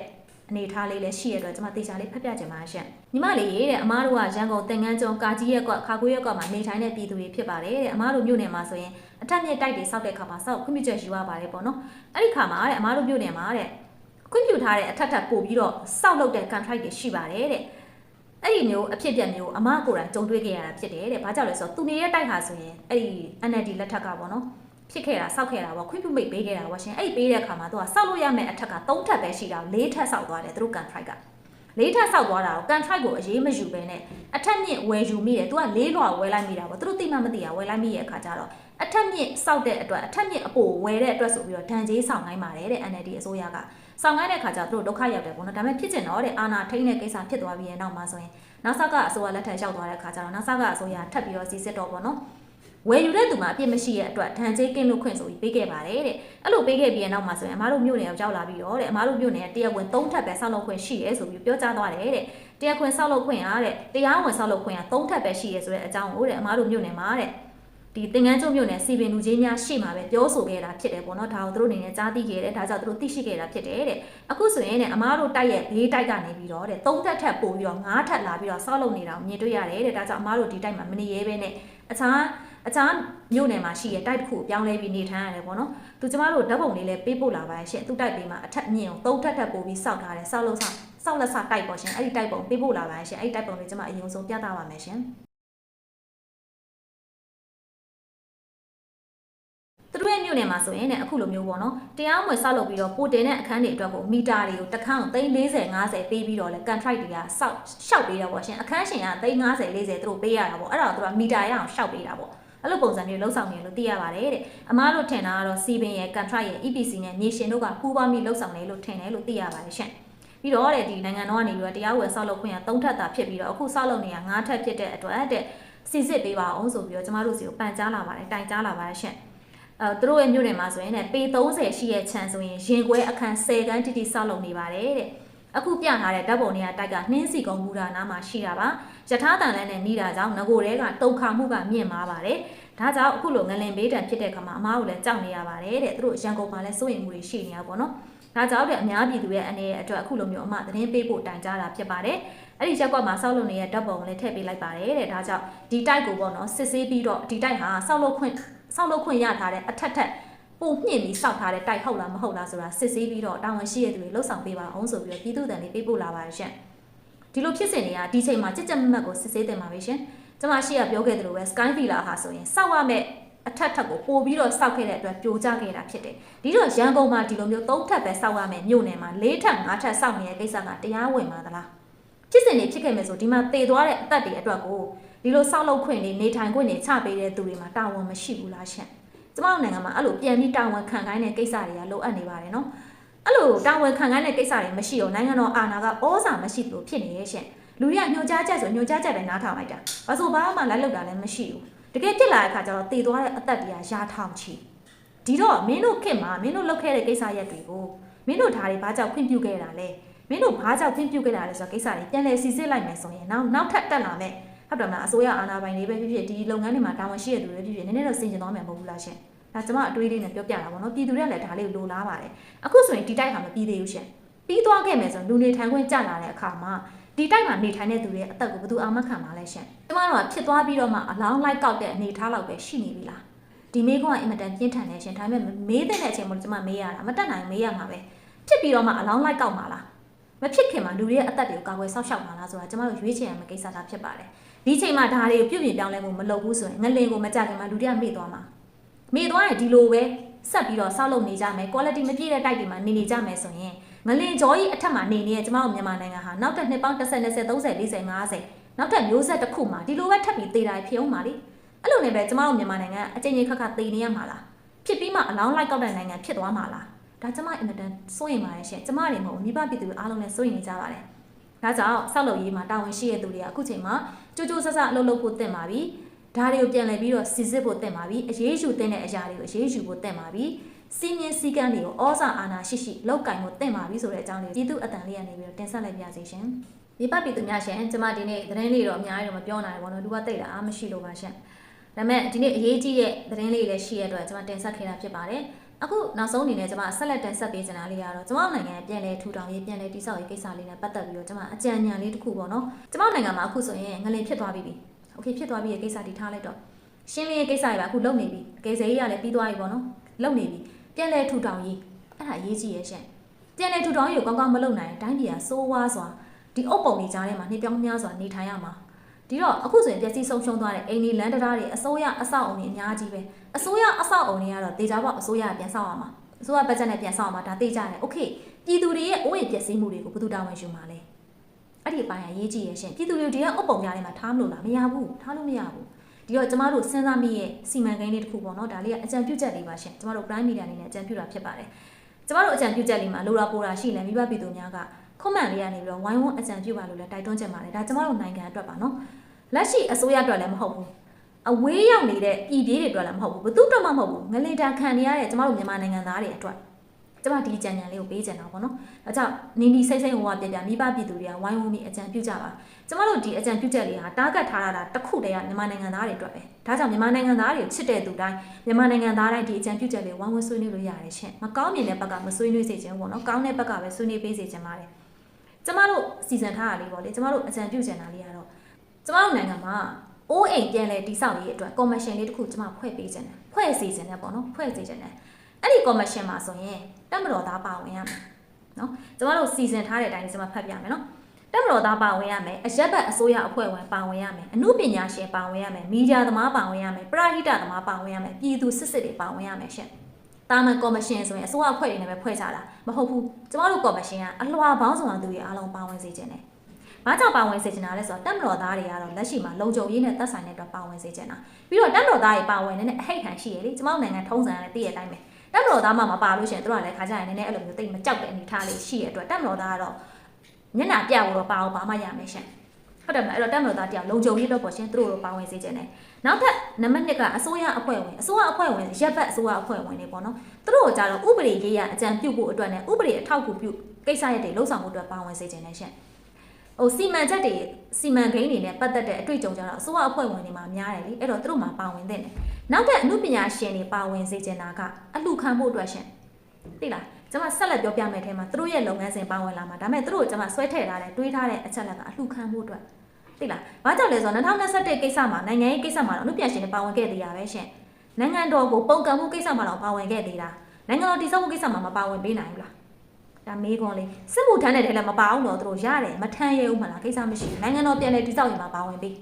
အနေထားလေးလည်းရှိရတော့ကျမတေချာလေးဖတ်ပြချင်ပါရှင့်ညီမလေးတဲ့အမားတို့ကရန်ကုန်တင်ငန်းကျော်ကာကြီးရက်ကွက်ခါကိုရက်ကွက်မှာနေထိုင်တဲ့ပြည်သူတွေဖြစ်ပါတယ်တဲ့အမားတို့မြို့နယ်မှာဆိုရင်အထက်မြင့်တိုက်တွေစောက်တဲ့ခါမှာစောက်ခွင့်ပြုချက်ယူရပါတယ်ပေါ့နော်အဲ့ဒီခါမှာတဲ့အမားတို့မြို့နယ်မှာတဲ့ခွင့်ပြုထားတဲ့အထက်ထပ်ပို့ပြီးတော့စောက်လုပ်တဲ့ contract တွေရှိပါတယ်တဲ့ အဲ့ဒီမျိုးအဖြစ်အပျက်မျိုးအမကိုယ်တိုင်ကြုံတွေ့ခဲ့ရတာဖြစ်တယ်တဲ့။ဘာကြောင့်လဲဆိုတော့သူနေတဲ့တိုက်ဟာဆိုရင်အဲ့ဒီ NLD လက်ထက်ကပေါ့နော်။ဖြစ်ခဲ့တာစောက်ခဲ့တာပေါ့ခွင့်ပြုမိတ်ပေးခဲ့တာပေါ့ရှင်။အဲ့ဒီပေးတဲ့အခါမှာသူကစောက်လို့ရမယ့်အထက်က3ထပ်ပဲရှိတာ၄ထပ်စောက်သွားတယ်သူတို့ contract က၄ထပ်စောက်သွားတာကို contract ကိုအရေးမယူဘဲနဲ့အထက်မြင့်ဝယ်ယူမိတယ်။ तू က၄လွှာဝယ်လိုက်မိတာပေါ့။သူတို့သိမှမသိတာဝယ်လိုက်မိရဲ့အခါကျတော့အထက်မြင့်စောက်တဲ့အတွက်အထက်မြင့်အပိုဝယ်တဲ့အတွက်ဆိုပြီးတော့ဒဏ်ကြေးဆောင်နိုင်ပါတယ်တဲ့ NLD အစိုးရက ဆောင်နိုင်တဲ့အခါကျတော့သူတို့ဒုက္ခရောက်တယ်ပေါ့နော်။ဒါပေမဲ့ဖြစ်ကျင်တော့တဲ့အာနာထိန်းတဲ့ကိစ္စဖြစ်သွားပြီးရဲ့နောက်မှာဆိုရင် NASA ကအစိုးရလက်ထက်ရောက်သွားတဲ့အခါကျတော့ NASA ကအစိုးရထပ်ပြီးတော့စီစစ်တော့ပေါ့နော်ဝယ်ယူတဲ့သူမှာအပြစ်မရှိရဲ့အတွက်ဒဏ်ကြေးကင်းလို့ခွင့်ဆိုပြီးပေးခဲ့ပါတယ်တဲ့အဲ့လိုပေးခဲ့ပြီးတဲ့နောက်မှာဆိုရင်အမားတို့မြို့နယ်ရောက်လာပြီးတော့တဲ့အမားတို့မြို့နယ်တရားဝင်၃ထပ်ပဲဆောက်လုပ်ခွင့်ရှိရဲဆိုပြီးပြောကြားသွားတယ်တဲ့တရားခွင်ဆောက်လုပ်ခွင့်အားတဲ့တရားဝင်ဆောက်လုပ်ခွင့်က၃ထပ်ပဲရှိရဲဆိုတဲ့အကြောင်းကိုတဲ့အမားတို့မြို့နယ်မှာတဲ့ ဒီသင်္ကန်းကျုံမြို့နယ်စီပင်လူကြီးများရှေ့မှာပဲပြောဆိုခဲ့တာဖြစ်တယ်ပေါ့နော်ဒါကိုသူတို့အနေနဲ့ကြားသိခဲ့တယ်ဒါကြောင့်သူတို့သိရှိခဲ့တာဖြစ်တယ်တဲ့အခုဆိုရင်တဲ့အမားတို့တိုက်ရဲ့ဘေးတိုက်ကနေပြီးတော့တဲ့၃ထပ်ထပ်ပို့ပြီးတော့၅ထပ်လာပြီးတော့ဆောက်လုပ်နေတာကိုမြင်တွေ့ရတယ်တဲ့ဒါကြောင့်အမားတို့ဒီတိုက်မှာမနေရဲဘဲနဲ့အခြားအခြားမြို့နယ်မှာရှိတဲ့တိုက်တစ်ခုကိုပြောင်းလဲပြီးနေထိုင်ရတယ်ပေါ့နော်သူကျမတို့ဓာတ်ပုံလေးလည်းပေးပို့လာပါရဲ့ရှင်သူတိုက်ပေးမှာအထက်မြင့်အောင်၃ထပ်ထပ်ပို့ပြီးစောက်ထားတယ်စောက်လို့ဆောက်စောက်လက်စတိုက်ပေါ့ရှင်အဲ့ဒီတိုက်ပုံပေးပို့လာပါရဲ့ရှင်အဲ့ဒီတိုက်ပုံလေးကျမအရင်ဆုံးပြသပါမယ်ရှင် တို့ရဲ့မြို့နယ်မှာဆိုရင်ねအခုလိုမျိုးပေါ့နော်တရားမဝင်ဆောက်လုပ်ပြီးတော့ပိုတင်တဲ့အခန်းတွေအတွက်ကိုမီတာတွေကိုတစ်ခန်းကို340 50ပေးပြီးတော့လဲ contract တွေကစောက်ရှောက်ပေးတယ်ပေါ့ရှင်အခန်းရှင်က350 40သူတို့ပေးရတာပေါ့အဲ့ဒါကိုသူကမီတာရအောင်ရှောက်ပေးတာပေါ့အဲ့လိုပုံစံမျိုးလှုပ်ဆောင်နေလို့သိရပါတယ်တဲ့အမားတို့ထင်တာကတော့စီပင်ရဲ့ contract ရဲ့ EPC နဲ့မြေရှင်တို့ကပူးပေါင်းပြီးလှုပ်ဆောင်နေလို့ထင်တယ်လို့သိရပါတယ်ရှင်ပြီးတော့တဲ့ဒီနိုင်ငံတော်ကနေပြီးတော့တရားဝင်ဆောက်လုပ်ခွင့်က3ထပ်သာဖြစ်ပြီးတော့အခုဆောက်လုပ်နေတာ5ထပ်ဖြစ်တဲ့အတွက်တဲ့စီစစ်ပေးပါအောင်ဆိုပြီးတော့ကျမတို့စီကိုပန်ကြားလာပါတယ်တိုင်ကြားလာပါတယ်ရှင် အဲသူတို့ရဲ့မြို့နယ်မှာဆိုရင်ねပေ30ရှိရဲ့ခြံဆိုရင်ရင်ခွဲအခန်း10ခန်းတိတိဆောက်လုပ်နေပါတယ်တဲ့အခုပြထားတဲ့ဓာတ်ပုံတွေကတိုက်ကနှင်းစီကုန်းမူတာနားမှာရှိတာပါယထာတန်လန်းနဲ့နေတာကြောင့်ငကိုတဲကတုံခါမှုကမြင့်မာပါတယ်ဒါကြောင့်အခုလိုငလင်ဘေးတံဖြစ်တဲ့ခါမှာအမားကိုလည်းကြောက်နေရပါတယ်တဲ့သူတို့ရန်ကုန်မှာလည်းစိုးရိမ်မှုတွေရှိနေရပါတော့ဒါကြောင့်တဲ့အများပြည်သူရဲ့အနေနဲ့အတွက်အခုလိုမျိုးအမသတင်းပေးဖို့တိုင်ကြားတာဖြစ်ပါတယ်အဲ့ဒီရက်ကွက်မှာဆောက်လုပ်နေတဲ့ဓာတ်ပုံလည်းထည့်ပေးလိုက်ပါတယ်တဲ့ဒါကြောင့်ဒီတိုက်ကိုပေါ့နော်စစ်ဆေးပြီးတော့ဒီတိုက်ဟာဆောက်လုပ်ခွင့် ဆောက်လုပ်ခွင့်ရထားတဲ့အထက်ထက်ပုံမြင့်ပြီးစောက်ထားတဲ့တိုက်ဟုတ်လားမဟုတ်လားဆိုတာစစ်ဆေးပြီးတော့တာဝန်ရှိတဲ့သူတွေလှုပ်ဆောင်ပေးပါအောင်ဆိုပြီးတော့ပြည်သူ့တန်လေးပေးပို့လာပါရှင်ဒီလိုဖြစ်စဉ်တွေကဒီချိန်မှာကြက်ကြက်မက်မက်ကိုစစ်ဆေးတင်ပါပဲရှင်ကျွန်မရှိကပြောခဲ့သလိုပဲ Sky Villa ဟာဆိုရင်စောက်ရမယ့်အထက်ထက်ကိုပို့ပြီးတော့စောက်ခဲ့တဲ့အတွက်ပြိုကျခဲ့တာဖြစ်တယ်ဒီတော့ရန်ကုန်မှာဒီလိုမျိုး၃ထပ်ပဲစောက်ရမယ်မြို့နယ်မှာ၄ထပ်၅ထပ်စောက်နေတဲ့ကိစ္စကတရားဝင်ပါသလားဖြစ်စဉ်တွေဖြစ်ခဲ့မယ်ဆိုဒီမှာတည်သွားတဲ့အသက်တွေအတွက်ကို ဒီလိုစောက်လုပ်ခွင့်တွေနေထိုင်ခွင့်တွေချပေးတဲ့သူတွေမှာတာဝန်မရှိဘူးလားရှင့်ကျမတို့နိုင်ငံမှာအဲ့လိုပြန်ပြီးတာဝန်ခံခိုင်းတဲ့ကိစ္စတွေကလိုအပ်နေပါတယ်နော်အဲ့လိုတာဝန်ခံခိုင်းတဲ့ကိစ္စတွေမရှိတော့နိုင်ငံတော်အာဏာကဩဇာမရှိသလိုဖြစ်နေရဲ့ရှင့်လူတွေကညှို့ကြားချက်ဆိုညှို့ကြားချက်ပဲနားထောင်လိုက်တာဘာလို့ဘာမှလိုက်လောက်တာလည်းမရှိဘူးတကယ်ဖြစ်လာတဲ့အခါကျတော့တည်သွားတဲ့အသက်တွေကရာထောင်ချီဒီတော့မင်းတို့ခင်မှာမင်းတို့လုပ်ခဲ့တဲ့ကိစ္စရက်တွေကိုမင်းတို့ဓာတ်တွေဘာကြောင့်ခွင့်ပြုခဲ့တာလဲမင်းတို့ဘာကြောင့်ခွင့်ပြုခဲ့တာလဲဆိုတော့ကိစ္စတွေပြန်လည်စီစစ်လိုက်မယ်ဆိုရင်နောက်နောက်ထပ်တက်လာမယ် ဟုတ်တယ်မလားအစိုးရအာဏာပိုင်တွေပဲဖြစ်ဖြစ်ဒီလုပ်ငန်းတွေမှာတာဝန်ရှိတဲ့သူတွေဖြစ်ဖြစ်နည်းနည်းတော့စင်ကြင်သွားမှာမဟုတ်ဘူးလားရှင်ဒါကျမအတွေးလေးနဲ့ပြောပြတာပေါ့နော်ပြည်သူတွေကလည်းဒါလေးကိုလိုလားပါတယ်အခုဆိုရင်ဒီတိုက်ဟာမပြီးသေးဘူးရှင်ပြီးသွားခဲ့မယ်ဆိုလူနေထိုင်ခွင့်ကြလာတဲ့အခါမှာဒီတိုက်မှာနေထိုင်တဲ့သူတွေအသက်ကိုဘယ်သူအာမခံပါလဲရှင်ကျမတို့ကဖြစ်သွားပြီးတော့မှအလောင်းလိုက်ကောက်တဲ့အနေထားလောက်ပဲရှိနေပြီလားဒီမေးခွန်းကအင်မတန်ပြင်းထန်နေရှင်ဒါပေမဲ့မေးတဲ့အချိန်မှာကျမမေးရတာမတက်နိုင်မေးရမှာပဲဖြစ်ပြီးတော့မှအလောင်းလိုက်ကောက်မှာလားမဖြစ်ခင်မှာလူတွေရဲ့အသက်တွေကိုကာကွယ်ဆောက်ရှောက်မှာလားဆိုတာကျမတို့ရွေးချယ်ရမယ့်ကိစ္စသာဖြစ်ပါတယ် ဒီချိန်မှာဒါတွေကိုပြုပြင်ပြောင်းလဲမှုမလုပ်ဘူးဆိုရင်ငလင်ကိုမကြခင်မှာလူတွေကမေ့သွားမှာမေ့သွားရင်ဒီလိုပဲဆက်ပြီးတော့ဆောက်လုပ်နေကြမယ် quality မပြည့်တဲ့တိုက်တွေမှာနေနေကြမယ်ဆိုရင်ငလင်ကြောကြီးအထက်မှာနေနေတဲ့ကျမတို့မြန်မာနိုင်ငံဟာနောက်ထပ်နှစ်ပေါင်း30 20 30 40 50နောက်ထပ်မျိုးဆက်တစ်ခုမှာဒီလိုပဲထပ်ပြီးသေတာဖြစ်အောင်ပါလေအဲ့လိုနဲ့ပဲကျမတို့မြန်မာနိုင်ငံအချင်းချင်းခက်ခက်သေနေရမှာလားဖြစ်ပြီးမှအလောင်းလိုက်ကောက်တဲ့နိုင်ငံဖြစ်သွားမှာလားဒါကျမအင်မတန်စိုးရင်ပါတယ်ရှင်ကျမတွေမဟုတ်မိဘပြည်သူအားလုံးလည်းစိုးရင်နေကြပါတယ် ဒါကြောင့်ဆောက်လုပ်ရေးမှာတာဝန်ရှိတဲ့သူတွေကအခုချိန်မှာကြိုးကြိုးဆဆအလုပ်လုပ်ဖို့တင်ပါပြီဒါတွေကိုပြန်လည်ပြီးတော့စစ်စစ်ဖို့တင်ပါပြီအရေးယူတဲ့အရာတွေကိုအရေးယူဖို့တင်ပါပြီစီမင်းစည်းကမ်းတွေကိုဩဇာအာဏာရှိရှိလောက်ကင်ဖို့တင်ပါပြီဆိုတဲ့အကြောင်းလေးပြည်သူအတန်လေးကနေပြီးတော့တင်ဆက်လိုက်ပြစေရှင်မိဘပြည်သူများရှင်ကျမဒီနေ့သတင်းလေးတော့အများကြီးတော့မပြောနိုင်ဘူးပေါ့နော်လူကတိတ်တာအားမရှိလို့ပါရှင်ဒါဒါပေမဲ့ဒီနေ့အရေးကြီးတဲ့သတင်းလေးတွေလည်းရှိရတဲ့အတွက်ကျွန်မတင်ဆက်ခဲ့တာဖြစ်ပါတယ် အခုနောက်ဆုံးအနေနဲ့ကျွန်မဆက်လက်တင်ဆက်ပေးချင်တာလေးကတော့ကျွန်မနိုင်ငံပြည်လဲထူထောင်ရေးပြည်လဲတိဆောက်ရေးကိစ္စလေးနဲ့ပတ်သက်ပြီးတော့ကျွန်မအကြံဉာဏ်လေးတစ်ခုပေါ့နော်ကျွန်မနိုင်ငံမှာအခုဆိုရင်ငလင်ဖြစ်သွားပြီပြီโอเคဖြစ်သွားပြီရဲ့ကိစ္စတီထားလိုက်တော့ရှင်းလင်းရေးကိစ္စတွေပါအခုလုပ်နေပြီအကယ်စေးရလည်းပြီးသွားပြီပေါ့နော်လုပ်နေပြီပြည်လဲထူထောင်ရေးအဲ့ဒါအရေးကြီးရဲ့ရှင့်ပြည်လဲထူထောင်ရေးကိုကောင်းကောင်းမလုပ်နိုင်ရင်တိုင်းပြည်ကစိုးဝါးစွာဒီအုပ်ပုံတွေကြားထဲမှာနှိမ့်ပြောင်းများစွာနေထိုင်ရမှာဒီတော့အခုဆိုရင်ပျက်စီးဆုံးရှုံးသွားတဲ့အိမ်ဒီလန်ဒရာတွေအစိုးရအဆောက်အုံတွေအများကြီးပဲ အစိုးရအဆောက်အုံတွေကတော့တေချာပေါက်အစိုးရကပြန်ဆောက်ရမှာအစိုးရဘတ်ဂျက်နဲ့ပြန်ဆောက်ရမှာဒါသိကြတယ်โอเคပြည်သူတွေရဲ့အိုးအိမ်ပျက်စီးမှုတွေကိုဘယ်သူတာဝန်ယူမှာလဲအဲ့ဒီအပိုင်းကရေးကြည့်ရရှင်ပြည်သူတွေဒီကအုပ်ပုံကြားထဲမှာထားမလို့လားမရဘူးထားလို့မရဘူးဒီတော့ကျမတို့စဉ်းစားမိရဲ့စီမံကိန်းလေးတစ်ခုပေါ့နော်ဒါလေးကအကြံပြုချက်လေးပါရှင်ကျမတို့ prime media အနေနဲ့အကြံပြုတာဖြစ်ပါတယ်ကျမတို့အကြံပြုချက်လေးမှာလိုရာပိုရာရှိလဲမိဘပြည်သူများကခွန်မှန်လေးကနေပြီးတော့ဝိုင်းဝန်းအကြံပြုပါလို့လည်းတိုက်တွန်းချင်ပါတယ်ဒါကျမတို့နိုင်ငံအတွက်ပါနော်လက်ရှိအစိုးရအတွက်လည်းမဟုတ်ဘူး အဝေးရောက်နေတဲ့ပြည်ပြည်တွေအတွက်လည်းမဟုတ်ဘူးဘယ်သူအတွက်မှမဟုတ်ဘူးငလေတာခံနေရတဲ့ကျမတို့မြန်မာနိုင်ငံသားတွေအတွက်ကျမဒီကြံဉာဏ်လေးကိုပေးချင်တာပေါ့နော်အဲကြောင့်နင်းဒီစိတ်စိတ်ဟိုကပြပြမိဘပြည်သူတွေကဝိုင်းဝန်းပြီးအကြံပြုကြပါကျမတို့ဒီအကြံပြုချက်လေးဟာတားကတ်ထားတာတစ်ခုတည်းကမြန်မာနိုင်ငံသားတွေအတွက်ပဲဒါကြောင့်မြန်မာနိုင်ငံသားတွေချစ်တဲ့သူတိုင်းမြန်မာနိုင်ငံသားတိုင်းဒီအကြံပြုချက်လေးဝိုင်းဝန်းဆွေးနွေးလို့ရတယ်ရှင်မကောင်းမြင်တဲ့ဘက်ကမဆွေးနွေးစေချင်ဘူးပေါ့နော်ကောင်းတဲ့ဘက်ကပဲဆွေးနွေးပေးစေချင်ပါတယ်ကျမတို့စီစဉ်ထားတာလေးပေါ့လေကျမတို့အကြံပြုချင်တာလေးကတော့ကျမတို့နိုင်ငံမှာ အိုးအိမ်ပြန်လဲတိဆောက်ရေးအတွက်ကော်မရှင်လေးတစ်ခုကျမဖွဲ့ပေးခြင်းတယ်ဖွဲ့စီခြင်းတယ်ပေါ့နော်ဖွဲ့စီခြင်းတယ်အဲ့ဒီကော်မရှင်မှာဆိုရင်တက်မတော်သားပါဝင်ရမယ်နော်ကျမတို့စီစဉ်ထားတဲ့အတိုင်းကျမဖတ်ပြမယ်နော်တက်မတော်သားပါဝင်ရမယ်အရက်ဘတ်အစိုးရအဖွဲ့ဝင်ပါဝင်ရမယ်အမှုပညာရှင်ပါဝင်ရမယ်မီဒီယာသမားပါဝင်ရမယ်ပရဟိတသမားပါဝင်ရမယ်ပြည်သူစစ်စစ်တွေပါဝင်ရမယ်ရှင့်တာမန်ကော်မရှင်ဆိုရင်အစိုးရအဖွဲ့တွေနဲ့ပဲဖွဲ့ကြတာမဟုတ်ဘူးကျမတို့ကော်မရှင်ကအလွှာပေါင်းစုံသူတွေအားလုံးပါဝင်စေခြင်းတယ်။ ဘာကြောင့်ပါဝင်စေချင်တာလဲဆိုတော့တက်မတော်သားတွေကတော့လက်ရှိမှာလုံခြုံရေးနဲ့သက်ဆိုင်တဲ့အတွက်ပါဝင်စေချင်တာ။ပြီးတော့တက်မတော်သားတွေပါဝင်နေတဲ့အဟိတ်ခံရှိရလေကျမတို့နိုင်ငံထုံးစံနဲ့တည့်ရတဲ့အတိုင်းပဲ။တက်မတော်သားမှမပါလို့ရှိရင်တို့ကလည်းခါကြရင်နည်းနည်းအဲ့လိုမျိုးတိတ်မကြောက်တဲ့အနေထားလေးရှိရတဲ့အတွက်တက်မတော်သားကတော့မျက်နှာပြဖို့တော့ပါအောင်ပါမှရမယ်ရှင်။ဟုတ်တယ်မလားအဲ့တော့တက်မတော်သားတယောက်လုံခြုံရေးတော့ပေါ့ရှင်သူတို့တို့ပါဝင်စေချင်တယ်။နောက်ထပ်နံပါတ်1ကအစိုးရအဖွဲ့ဝင်အစိုးရအဖွဲ့ဝင်ရပ်ဘက်အစိုးရအဖွဲ့ဝင်တွေပေါ့နော်။သူတို့ကကြတော့ဥပဒေရေးရအကြံပြုဖို့အတွက်နဲ့ဥပဒေအထောက်အကူပြုကိစ္စရပ်တွေလှုပ်ဆောင်မှုအတွက်ပါဝင်စေချင်တယ်ရှင်။ ဟိုစီမံချက်တွေစီမံကိန်းတွေနဲ့ပတ်သက်တဲ့အတွေ့အကြုံကြတော့အစိုးရအဖွဲ့ဝင်တွေမှာများတယ်လေအဲ့တော့သူတို့မှာပါဝင်တဲ့တယ်နောက်ထပ်အမှုပညာရှင်တွေပါဝင်စေချင်တာကအလှခံမှုအတွက်ရှင်သိလားကျွန်မဆက်လက်ပြောပြမယ်ထဲမှာသူတို့ရဲ့လုပ်ငန်းစဉ်ပါဝင်လာမှာဒါပေမဲ့သူတို့ကျွန်မဆွဲထည့်ထားတဲ့တွေးထားတဲ့အချက်လက်ကအလှခံမှုအတွက်သိလားဘာကြောင့်လဲဆိုတော့2021ကိစ္စမှာနိုင်ငံရေးကိစ္စမှာတော့အမှုပညာရှင်တွေပါဝင်ခဲ့သေးတာပဲရှင်နိုင်ငံတော်ကိုပုံကံမှုကိစ္စမှာတော့ပါဝင်ခဲ့သေးတာနိုင်ငံတော်တည်ဆောက်မှုကိစ္စမှာမပါဝင်ပေးနိုင်ဘူးလား ဒါမေးခွန်းလေးစစ်မှုထမ်းတဲ့ထဲလည်းမပါအောင်တော့သူတို့ရတယ်မထမ်းရဘူးမလားကိစ္စမရှိဘူးနိုင်ငံတော်ပြန်လည်တည်ဆောက်ရင်မှာပါဝင်ပေး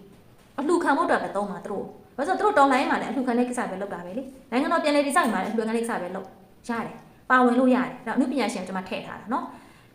အလှခံမှုအတွက်ပဲသုံးမှာသူတို့ဘာလို့သူတို့တော်လိုင်းမှာလည်းအလှခံတဲ့ကိစ္စပဲလုပ်တာပဲလေနိုင်ငံတော်ပြန်လည်တည်ဆောက်ရင်မှာလည်းအလှခံတဲ့ကိစ္စပဲလုပ်ရတယ်ပါဝင်လို့ရတယ်ဒါအမှုပညာရှင်ကျွန်မထည့်ထားတာနော်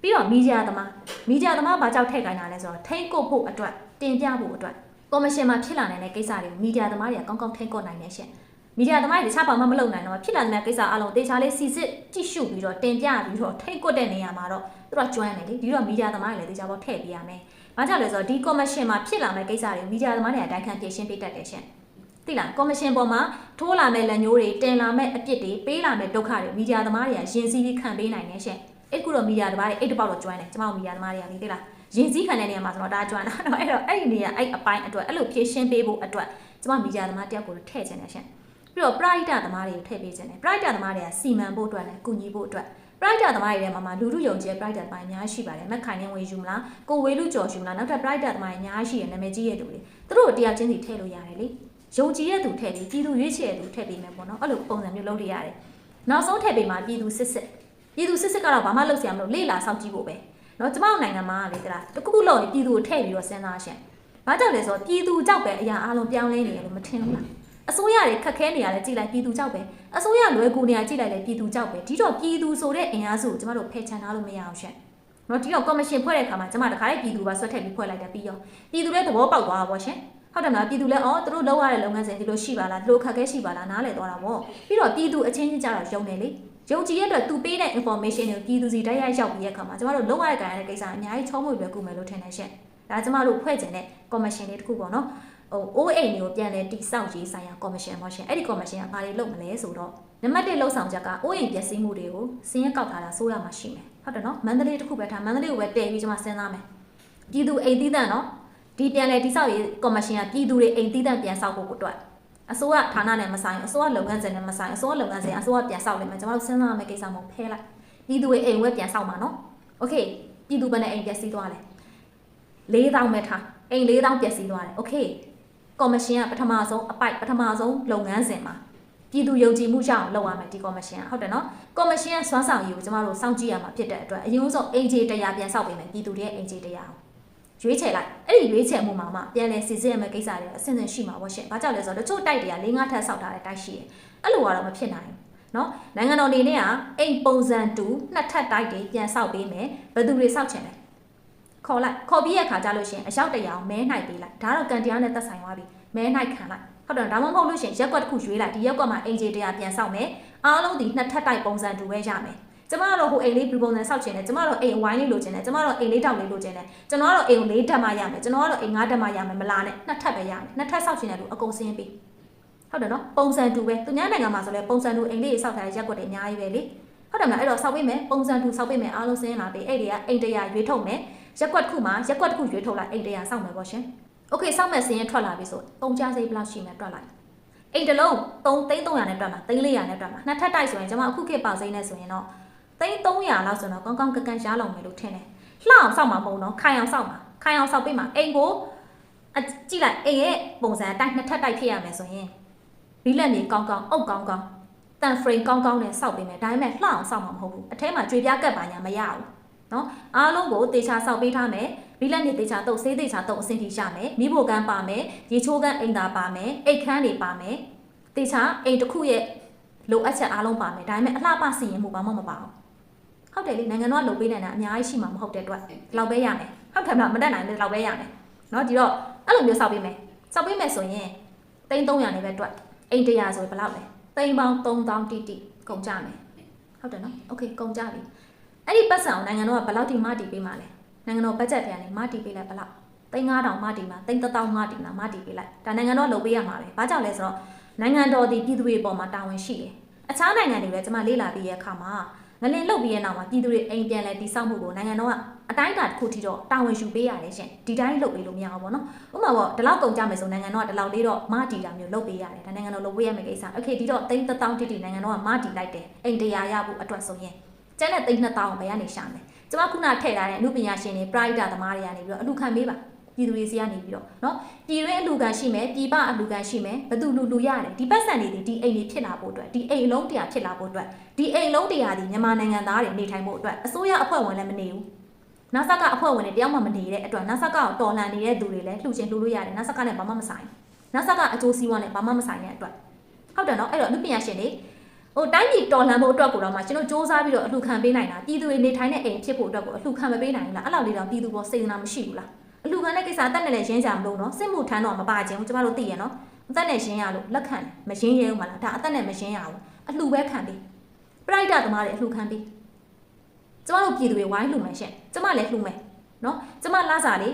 ပြီးတော့မီဒီယာသမားမီဒီယာသမားဘာကြောင့်ထည့်ခိုင်းတာလဲဆိုတော့ထိန်းကုတ်ဖို့အတွက်တင်ပြဖို့အတွက်ကော်မရှင်မှာဖြစ်လာနိုင်တဲ့ကိစ္စတွေကိုမီဒီယာသမားတွေကကောင်းကောင်းထိန်းကုတ်နိုင်နေရှင့် မီဒီယာသမားတွေတခြားဘာမှမလုပ်နိုင်တော့ဖြစ်လာတဲ့ကိစ္စအလုံးတေချာလေးစီစစ်ကြည့်ရှုပြီးတော့တင်ပြပြီးတော့ထိတ်ကွက်တဲ့နေရာမှာတော့သူတို့ကကျွမ်းတယ်လေဒီတော့မီဒီယာသမားတွေလည်းတေချာပေါ့ထည့်ပြရမယ်။ဘာကြောင့်လဲဆိုတော့ဒီကော်မရှင်မှာဖြစ်လာမယ့်ကိစ္စတွေမီဒီယာသမားတွေအတိုင်းခံပြင်ရှင်းပေးတတ်တယ်ရှင်။သိလားကော်မရှင်ပေါ်မှာထိုးလာမယ့်လက်ညိုးတွေတင်လာမယ့်အပြစ်တွေပေးလာမယ့်ဒုက္ခတွေမီဒီယာသမားတွေကရင်စည်းပြီးခံပေးနိုင်တယ်ရှင်။အဲ့ခုတော့မီဒီယာသမားတွေအဲ့တပေါက်တော့ကျွမ်းတယ်ကျမတို့မီဒီယာသမားတွေကလေသိလားရင်စည်းခံတဲ့နေရာမှာဆိုတော့ဒါကျွမ်းတာတော့အဲ့တော့အဲ့ဒီနေရာအဲ့အပိုင်းအတွက်အဲ့လိုဖြည့်ရှင်းပေးဖို့အတွက်ကျမမီဒီယာသမားတယောက်ကိုထည့်ချင်တယ်ရှင်။ ပြီးတော့ pride သမားတွေကိုထည့်ပေးခြင်းတယ် pride သမားတွေကစီမံဖို့အတွက်နဲ့ကုညီဖို့အတွက် pride သမားတွေထဲမှာမှလူလူယုံကြည် pride သမားအများရှိပါတယ်မက်ခိုင်နေဝင်ယူမလားကိုဝေလူကျော်ယူမလားနောက်ထပ် pride သမားတွေအများရှိရနာမည်ကြီးရဲ့သူတွေသူတို့တရားချင်းစီထည့်လို့ရတယ်လေယုံကြည်ရဲ့သူထည့်ပြီးပြည်သူရွေးချယ်တဲ့သူထည့်ပေးမယ်ပေါ့နော်အဲ့လိုပုံစံမျိုးလုပ်လို့ရတယ်နောက်ဆုံးထည့်ပေးမှာပြည်သူစစ်စစ်ပြည်သူစစ်စစ်ကတော့ဘာမှလုပ်စရာမလိုလေ့လာစောင့်ကြည့်ဖို့ပဲနော်ကျမတို့နိုင်ငံမှာလေတလားတခုခုလုပ်ရင်ပြည်သူကိုထည့်ပြီးတော့စဉ်းစားရှင်ဘာကြောင့်လဲဆိုတော့ပြည်သူကြောက်ပဲအရာအလုံးပြောင်းလဲနေတယ်လို့မထင်ဘူးလား အစိုးရတွေခက်ခဲနေရတယ်ကြည်လိုက်ပြည်သူကြောက်ပဲအစိုးရလွယ်ကူနေရကြည်လိုက်လေပြည်သူကြောက်ပဲဒီတော့ပြည်သူဆိုတဲ့အင်အားစုကိုကျမတို့ဖယ်ချန်ထားလို့မရအောင်ရှင့်နော်ဒီတော့ကော်မရှင်ဖွဲ့တဲ့အခါမှာကျမတခါလေးပြည်သူပါဆွတ်ထည့်ပြီးဖွဲ့လိုက်တယ်ပြီးရောပြည်သူလည်းသဘောပေါက်သွားတာပေါ့ရှင်ဟုတ်တယ်မလားပြည်သူလည်းအော်သူတို့လောက်ရတဲ့လုပ်ငန်းစဉ်ဒီလိုရှိပါလားဒီလိုခက်ခဲရှိပါလားနားလည်သွားတာပေါ့ပြီးတော့ပြည်သူအချင်းချင်းကြတော့ယုံတယ်လေယုံကြည်ရတဲ့သူပေးတဲ့ information တွေကိုပြည်သူစီတိုက်ရိုက်ရောက်ပြီးတဲ့အခါမှာကျမတို့လောက်ရတဲ့ကြတဲ့ကိစ္စအများကြီးချောမွေ့လွယ်ကူမယ်လို့ထင်တယ်ရှင့်ဒါကျမတို့ဖွဲ့ကျင်တဲ့ commission လေးတစ်ခုပေါ့နော် ဟို OA မျိုးပြန်လဲတိစောက်ရေးဆိုင်ရာ commission ပေါ့ရှင်အဲ့ဒီ commission ကဘာတွေလုပ်မလဲဆိုတော့နံပါတ်1လှုပ်ဆောင်ချက်က OA ပျက်စီးမှုတွေကိုစင်းရဲကောက်ထားတာစိုးရမှာရှိမယ်ဟုတ်တယ်နော်မန္တလေးတစ်ခုပဲထားမန္တလေးကိုပဲတည်ပြီးကျမစဉ်းစားမယ်ပြည်သူအိမ်သီးသန့်နော်ဒီပြန်လဲတိစောက်ရေး commission ကပြည်သူတွေအိမ်သီးသန့်ပြန်ဆောက်ဖို့အတွက် အစိုးရဌာနနဲ့မဆိုင်ဘူးအစိုးရလုပ်ငန်းစဉ်နဲ့မဆိုင်ဘူးအစိုးရလုပ်ငန်းစဉ်အစိုးရပြန်ဆောက်လိမ့်မယ်ကျွန်တော်တို့စဉ်းစားရမယ့်ကိစ္စမဟုတ်ဖဲလိုက်ပြည်သူတွေအိမ်ဝဲပြန်ဆောက်မှာနော်โอเคပြည်သူဘယ်နဲ့အိမ်ပျက်စီးသွားလဲ4000ပဲထားအိမ်4000ပျက်စီးသွားတယ်โอเค ကော်မရှင်ကပထမဆုံးအပိုက်ပထမဆုံးလုပ်ငန်းစဉ်မှာပြည်သူယုံကြည်မှုရအောင်လုပ်ရမယ်ဒီကော်မရှင်ကဟုတ်တယ်နော်ကော်မရှင်ကစွမ်းဆောင်ရည်ကိုကျမတို့စောင့်ကြည့်ရမှာဖြစ်တဲ့အတွက်အရင်ဆုံးအင်ဂျီတရားပြန်ဆောက်ပေးမယ်ပြည်သူတွေရဲ့အင်ဂျီတရားအောင်ရွေးချယ်လိုက်အဲ့ဒီရွေးချယ်မှုမှာမှပြန်လဲစီစစ်ရမယ့်ကိစ္စတွေအဆင့်ဆင့်ရှိမှာပေါ့ရှင်။ဘာကြောင့်လဲဆိုတော့တချို့တိုက်တွေက၄၅ထပ်ဆောက်ထားတဲ့တိုက်ရှိတယ်။အဲ့လိုကတော့မဖြစ်နိုင်ဘူး။နော်နိုင်ငံတော်အနေနဲ့ကအိမ်ပုံစံတူနှစ်ထပ်တိုက်တွေပြန်ဆောက်ပေးမယ်။ဘယ်သူတွေဆောက်ချင်လဲ။ ခေါ်လိုက်ခေါ်ပြီးရခါကြလို့ရှင်အရောက်တရားမဲနိုင်ပေးလိုက်။ဒါတော့ကန်တရားနဲ့သက်ဆိုင်သွားပြီ။မဲနိုင်ခံလိုက်။ဟုတ်တယ်ဒါမှမဟုတ်လို့ရှင်ရက်ကွက်တစ်ခုရွေးလိုက်ဒီရက်ကွက်မှာအင်ဂျီတရားပြန်ဆောက်မယ်။အားလုံးဒီနှစ်ထပ်တိုက်ပုံစံတူပဲရမယ်။ကျမကတော့ဟိုအိမ်လေးဘလူပုံစံဆောက်ချင်တယ်ကျမကတော့အိမ်အဝိုင်းလေးလိုချင်တယ်ကျမကတော့အိမ်လေးတောက်လေးလိုချင်တယ်ကျွန်တော်ကတော့အိမ်ကိုလေးတက်မှရမယ်ကျွန်တော်ကတော့အိမ်ငါးတက်မှရမယ်မလားနဲ့နှစ်ထပ်ပဲရမယ်နှစ်ထပ်ဆောက်ချင်တယ်လို့အကုန်စင်းပြီးဟုတ်တယ်နော်ပုံစံတူပဲသူများနိုင်ငံမှာဆိုလဲပုံစံတူအိမ်လေးဆောက်ထားတဲ့ရက်ကွက်တွေအများကြီးပဲလေဟုတ်တယ်မလားအဲ့တော့ဆောက်ပေးမယ်ပုံစံတူဆောက်ပေးမယ်အားလုံးစင်းလာပြီးအဲ့ဒီကအိမ်တရာရွေးထုတ်မယ် ရက်ကွက်တစ်ခုမှာရက်ကွက်တစ်ခုရွေးထုတ်လိုက်အိမ်တရာဆောက်မယ်ပေါ့ရှင်โอเคဆောက်မယ်စင်းရထွက်လာပြီဆိုပုံချစိတ်ဘယ်လောက်ရှိမယ်တွက်လိုက်အိမ်တစ်လုံး3 300နဲ့တွက်မှာ300နဲ့တွက်မှာနှစ်ထပ်တိုက်ဆိုရင်ကျွန်မအခုခေတ်ပေါက်စိမ့်နေဆိုရင်တော့ သိန်း300လောက်ဆိုတော့ကောင်းကောင်းကကန်ရှားလုံးမယ်လို့ထင်တယ်။လှအောင်စောက်မှာမဟုတ်တော့ခိုင်အောင်စောက်မှာခိုင်အောင်စောက်ပေးမှာအိမ်ကိုအကြည့်လိုက်အိမ်ရဲ့ပုံစံအတိုင်းနှစ်ထပ်တိုက်ဖြစ်ရမယ်ဆိုရင်ဘီလက်မြေကောင်းကောင်းအုပ်ကောင်းကောင်းတန်ဖရိမ်ကောင်းကောင်းနဲ့စောက်ပေးမယ်ဒါပေမဲ့လှအောင်စောက်မှာမဟုတ်ဘူးအထဲမှာကြွေပြားကတ်ပါညာမရဘူး နော်အားလုံးကိုတေချာစောက်ပေးထားမယ်ဘီလက်မြေတေချာတုပ်ဆေးတေချာတုပ်အဆင်ထိရမယ်မိဖို့ကန်းပါမယ်ရေချိုးကန်းအိမ်သာပါမယ်အိတ်ခမ်းတွေပါမယ်တေချာအိမ်တစ်ခုရဲ့လိုအပ်ချက်အားလုံးပါမယ်ဒါပေမဲ့အလှပစီရင်မှုဘာမှမပါဘူး ဟုတ်တယ်လေနိုင်ငံတော်ကလုပ်ပေးနိုင်တာအများကြီးရှိမှာမဟုတ်တဲ့အတွက်ဒီလောက်ပဲရမယ်ဟုတ်တယ်မလားမတက်နိုင်လည်းဒီလောက်ပဲရမယ်เนาะဒီတော့အဲ့လိုမျိုးစောက်ပေးမယ်စောက်ပေးမယ်ဆိုရင်သိန်း300နဲ့ပဲတွက်အိမ်100ဆိုရင်ဘယ်လောက်လဲသိန်းပေါင်း3000တိတိကုန်ကြမယ်ဟုတ်တယ်နော်โอเคကုန်ကြပြီ အဲ့ဒီပတ်စံကိုနိုင်ငံတော်ကဘယ်လောက်ထိမတီးပေးမှာလဲနိုင်ငံတော်ဘတ်ဂျက်ထဲကနေမတီးပေးလိုက်ဘယ်လောက်သိန်း9000မတီးမှာသိန်း1000မတီးမှာမတီးပေးလိုက်ဒါနိုင်ငံတော်လုပ်ပေးရမှာပဲဘာကြောင့်လဲဆိုတော့နိုင်ငံတော်ဒီပြည်သူတွေပေါ်မှာတာဝန်ရှိတယ်အခြားနိုင်ငံတွေပဲကျွန်မလေ့လာပြီးရဲ့အခါမှာငလင်လုတ်ပြီးရဲ့နောက်မှာပြည်သူတွေအိမ်ပြန်လဲတိစောက်မှုကိုနိုင်ငံတော်ကအတိုင်းအတာတစ်ခုထိတော့တာဝန်ယူပေးရတယ်ရှင်ဒီတိုင်းလုတ်ပေးလို့မရဘူးပေါ့နော်ဥပမာပေါ့ဒီလောက်ကုန်ကြမယ်ဆိုနိုင်ငံတော်ကဒီလောက်လေးတော့မတီတာမျိုးလုတ်ပေးရတယ်ဒါနိုင်ငံတော်လုပ်ပေးရမယ့်ကိစ္စโอเคဒီတော့သိန်း1000တိတိနိုင်ငံတော်ကမတီလိုက်တယ်အိမ်တရားရဖို့အတွက်ဆိုရင် ကျန်တဲ့သိန်း2000ဘယ်ကနေရှာမလဲကျွန်မခုနထည့်ထားတဲ့အမှုပညာရှင်တွေ private သမားတွေကနေပြီးတော့အလူခံပေးပါပြည်သူတွေစီကနေပြီးတော့เนาะပြည်တွင်းအလူခံရှိမယ်ပြည်ပအလူခံရှိမယ်ဘယ်သူလူလူရတယ်ဒီပတ်စံတွေဒီအိမ်တွေဖြစ်လာဖို့အတွက်ဒီအိမ်လုံးတရားဖြစ်လာဖို့အတွက်ဒီအိမ်လုံးတရားဒီမြန်မာနိုင်ငံသားတွေနေထိုင်ဖို့အတွက်အစိုးရအဖွဲ့ဝင်လည်းမနေဘူးနာဆာကအဖွဲ့ဝင်တွေတယောက်မှမနေတဲ့အတွက်နာဆာကကိုတော်လှန်နေတဲ့သူတွေလည်းလှူချင်းလှူလို့ရတယ်နာဆာကနဲ့ဘာမှမဆိုင်နာဆာကအကျိုးစီးပွားနဲ့ဘာမှမဆိုင်တဲ့အတွက်ဟုတ်တယ်နော်အဲ့တော့အမှုပညာရှင်တွေ ဟိုတိုင်းပြည်တော်လှန်ဖို့အတွက်ကိုတော့မှကျွန်တော်စ조사ပြီးတော့အလှခံပေးနိုင်တာပြည်သူတွေနေထိုင်တဲ့အိမ်ဖြစ်ဖို့အတွက်ကိုအလှခံမပေးနိုင်ဘူးလားအဲ့လောက်လေးတော့ပြည်သူပေါ်စေတနာမရှိဘူးလားအလှခံတဲ့ကိစ္စအသက်နဲ့လည်းရင်းကြမလို့နော်စစ်မှုထမ်းတော့မပါခြင်းဘူးကျမတို့သိရနော်အသက်နဲ့ရင်းရလို့လက်ခံမရင်းရဲဘူးမလားဒါအသက်နဲ့မရင်းရဘူးအလှပဲခံပေးပရိုက်တာသမားတွေအလှခံပေးကျမတို့ပြည်သူတွေဝိုင်းလှူမယ်ရှင်ကျမလည်းလှူမယ်နော်ကျမလာစားလေး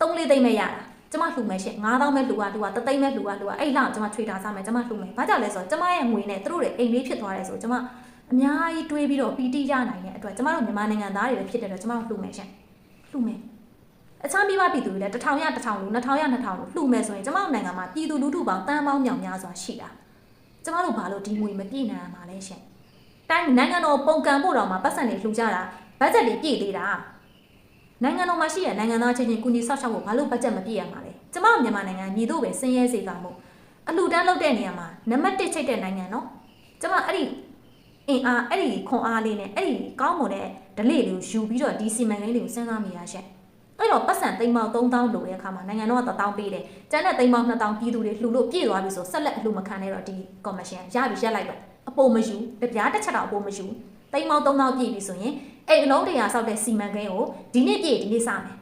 3လေးသိမ့်မဲ့ရတာ ကျမလှူမယ်ရှင်9000ပဲလှူရလှူရ3သိမ့်ပဲလှူရလှူရအဲ့လောက်ကျမထွေတာစားမယ်ကျမလှူမယ်ဘာကြောင့်လဲဆိုတော့ကျမရဲ့ငွေနဲ့သူတို့တွေအိမ်လေးဖြစ်သွားတယ်ဆိုကျမအများကြီးတွေးပြီးတော့ပီတိရနိုင်တဲ့အတွက်ကျမတို့မြန်မာနိုင်ငံသားတွေပဲဖြစ်တဲ့အတွက်ကျမတို့လှူမယ်ရှင်လှူမယ်အခြားမိဘပြည်သူတွေလည်း1000ရ1000လို့2000ရ2000လို့လှူမယ်ဆိုရင်ကျမတို့နိုင်ငံမှာပြည်သူလူထုပေါင်းတန်းပေါင်းမြောင်များစွာရှိတာကျမတို့ဘာလို့ဒီငွေမပြည့်နိုင်ရမှာလဲရှင်တိုင်းနိုင်ငံတော်ပုံကံဖို့တော့မှာပတ်စံတွေလှူကြတာဘတ်ဂျက်တွေပြည့်သေးတာ နိုင်ငံတော်မှာရှိတဲ့နိုင်ငံသားချင်းချင်းကုညီဆောက်ရှောက်ဖို့ဘာလို့ဘတ်ဂျက်မပြည့်ရမှာလဲကျမတို့မြန်မာနိုင်ငံမြေတို့ပဲဆင်းရဲစေကမှုအလှူဒန်းလုပ်တဲ့နေရာမှာနံပါတ်1ချိတ်တဲ့နိုင်ငံနော်ကျမအဲ့ဒီအင်အားအဲ့ဒီခွန်အားလေးနဲ့အဲ့ဒီကောင်းမွန်တဲ့ဒလေလေးကိုယူပြီးတော့ဒီစီမံကိန်းလေးကိုစဉ်းစားမိရရှင့်အဲ့တော့ပတ်စံသိန်းပေါင်း3000လိုတဲ့အခါမှာနိုင်ငံတော်က1000ပေးတယ်ကျန်တဲ့သိန်းပေါင်း2000ပြည်သူတွေလှူလို့ပြည့်သွားပြီဆိုဆက်လက်အလှူမခံနဲ့တော့ဒီကော်မရှင်ရပြီရက်လိုက်တော့အပေါ်မယူတပြားတစ်ချက်တော့အပေါ်မယူသိန်းပေါင်း3000ပြည့်ပြီဆိုရင် အိမ်အလုံးတရာဆောက်တဲ့စီမံကိန်းကိုဒီနေ့ပြည့်ဒီနေ့စမယ်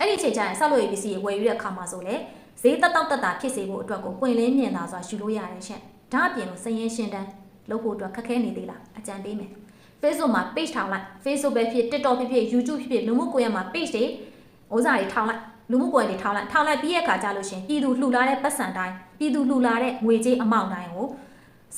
အဲ့ဒီအချိန်ကျရင်ဆောက်လို့ရပစ္စည်းဝယ်ယူတဲ့အခါမှာဆိုလေဈေးတက်တော့တက်တာဖြစ်စေဖို့အတွက်ကိုပွင့်လင်းမြင်သာစွာယူလို့ရတယ်ရှင့်ဒါအပြင်ကိုစည်ရင်ရှင်းတန်းလုပ်ဖို့အတွက်ခက်ခဲနေသေးလားအကြံပေးမယ် Facebook မှာ page ထောင်လိုက် Facebook ပဲဖြစ် TikTok ဖြစ်ဖြစ် YouTube ဖြစ်ဖြစ်လူမှုကွန်ရက်မှာ page တွေဥစားတွေထောင်လိုက်လူမှုကွန်ရက်တွေထောင်လိုက်ထောင်လိုက်ပြီးရခါကြလို့ရှင်ပြည်သူလှူလာတဲ့ပတ်စံတိုင်းပြည်သူလှူလာတဲ့ငွေကြေးအမောင့်တိုင်းကို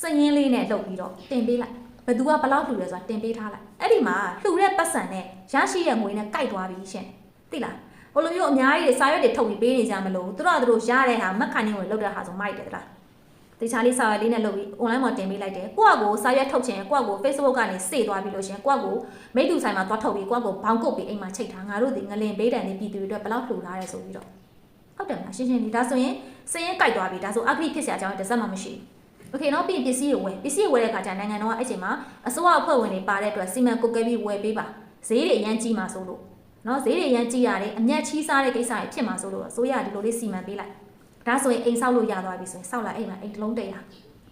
စည်ရင်လေးနဲ့လုပ်ပြီးတော့တင်ပေးလိုက် ဘယ်သူကဘယ်လောက်လှူလဲဆိုတာတင်ပေးထားလိုက်အဲ့ဒီမှာလှူတဲ့ပတ်စံနဲ့ရရှိတဲ့ငွေနဲ့ကြိုက်သွားပြီရှင်သိလားဟိုလိုမျိုးအများကြီးတွေစာရွက်တွေထုတ်ပြီးပေးနေကြမလို့သူတို့ကသူတို့ရတဲ့ဟာမက်ခန်နင်းကိုလောက်တဲ့ဟာဆိုမိုက်တယ်လားတေချာလေးစာရွက်လေးနဲ့လုပ်ပြီး online မှာတင်ပေးလိုက်တယ်ကိုယ့်အကိုစာရွက်ထုတ်ချင်ကိုယ့်အကို Facebook ကနေစေသွားပြီးလို့ရှရင်ကိုယ့်အကိုမိတူဆိုင်မှာသွားထုတ်ပြီးကိုယ့်အကိုဘောင်းကုတ်ပြီးအိမ်မှာချိတ်ထားငါတို့ဒီငလင်ပေးတယ်နေပြည်သူတွေအတွက်ဘယ်လောက်လှူထားရဲဆိုပြီးတော့ဟုတ်တယ်မလားရှင်းရှင်းလေးဒါဆိုရင်စရင်ကြိုက်သွားပြီဒါဆိုအဂရိဖြစ်စရာအကြောင်းတစ်စက်မှမရှိဘူး โอเคเนาะပြီးရင်ပစ္စည်းတွေဝယ်ပစ္စည်းတွေဝယ်တဲ့အခါကျနိုင်ငံတော်ကအဲ့ချိန်မှာအစိုးရအဖွဲ့ဝင်တွေပါတဲ့အတွက်စီမံကုတ်ကဲပြီးဝယ်ပေးပါဈေးတွေအရန်ကြီးမှာဆိုလို့เนาะဈေးတွေအရန်ကြီးရတယ်အမျက်ချီးစားတဲ့ကိစ္စတွေဖြစ်မှာဆိုလို့အစိုးရကဒီလိုလေးစီမံပေးလိုက်ဒါဆိုရင်အိမ်ဆောက်လို့ရသွားပြီဆိုရင်ဆောက်လိုက်အိမ်မှာအိမ်တစ်လုံးတည်းရ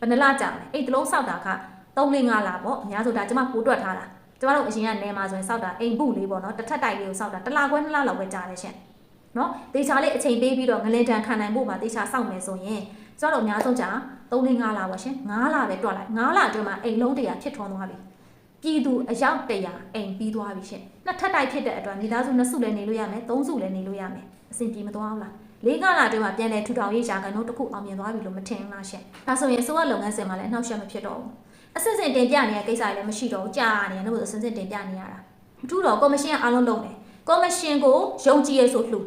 ဘယ်နှလကြာလဲအိမ်တစ်လုံးဆောက်တာက3 4 5လပေါ့အများဆိုဒါကျမပိုတွက်ထားတာကျမတို့အရင်ကနေမှာဆိုရင်ဆောက်တာအိမ်ပုလေးပေါ့နော်တစ်ထပ်တိုက်လေးကိုဆောက်တာတစ်လခွဲနှစ်လလောက်ပဲကြာတယ်ရှင့်နော်တေချာလေးအချိန်ပေးပြီးတော့ငလင်တန်ခံနိုင်ဖို့ပါတေချာစောင့်မယ်ဆိုရင်ကျမတို့အများဆုံးကြာ 3 4 5လပါရှင်9လပဲတွက်လိုက်9လအတွင်းမှာအိမ်လုံးတရာဖြစ်ထွန်းသွားပြီပြည်သူအယောက်တရာအိမ်ပြီးသွားပြီရှင်နှစ်ထပ်တိုက်ဖြစ်တဲ့အတွက်မိသားစုနှစ်စုလည်းနေလို့ရမယ်သုံးစုလည်းနေလို့ရမယ်အဆင်ပြေမသွားဘူးလားလေးကလာအတွင်းမှာပြန်လဲထူထောင်ရေးရာကန်တို့တစ်ခုအောင်မြင်သွားပြီလို့မထင်ဘူးလားရှင်ဒါဆိုရင်ဆိုရလုပ်ငန်းစဉ်မှာလည်းအနှောက်အယှက်မဖြစ်တော့ဘူးအစစ်စစ်တင်ပြနေတဲ့ကိစ္စတွေလည်းမရှိတော့ဘူးကြာနေတယ်လို့အစစ်စစ်တင်ပြနေရတာမထူးတော့ကော်မရှင်ကအားလုံးလုပ်တယ်ကော်မရှင်ကိုယုံကြည်ရဆိုလှူ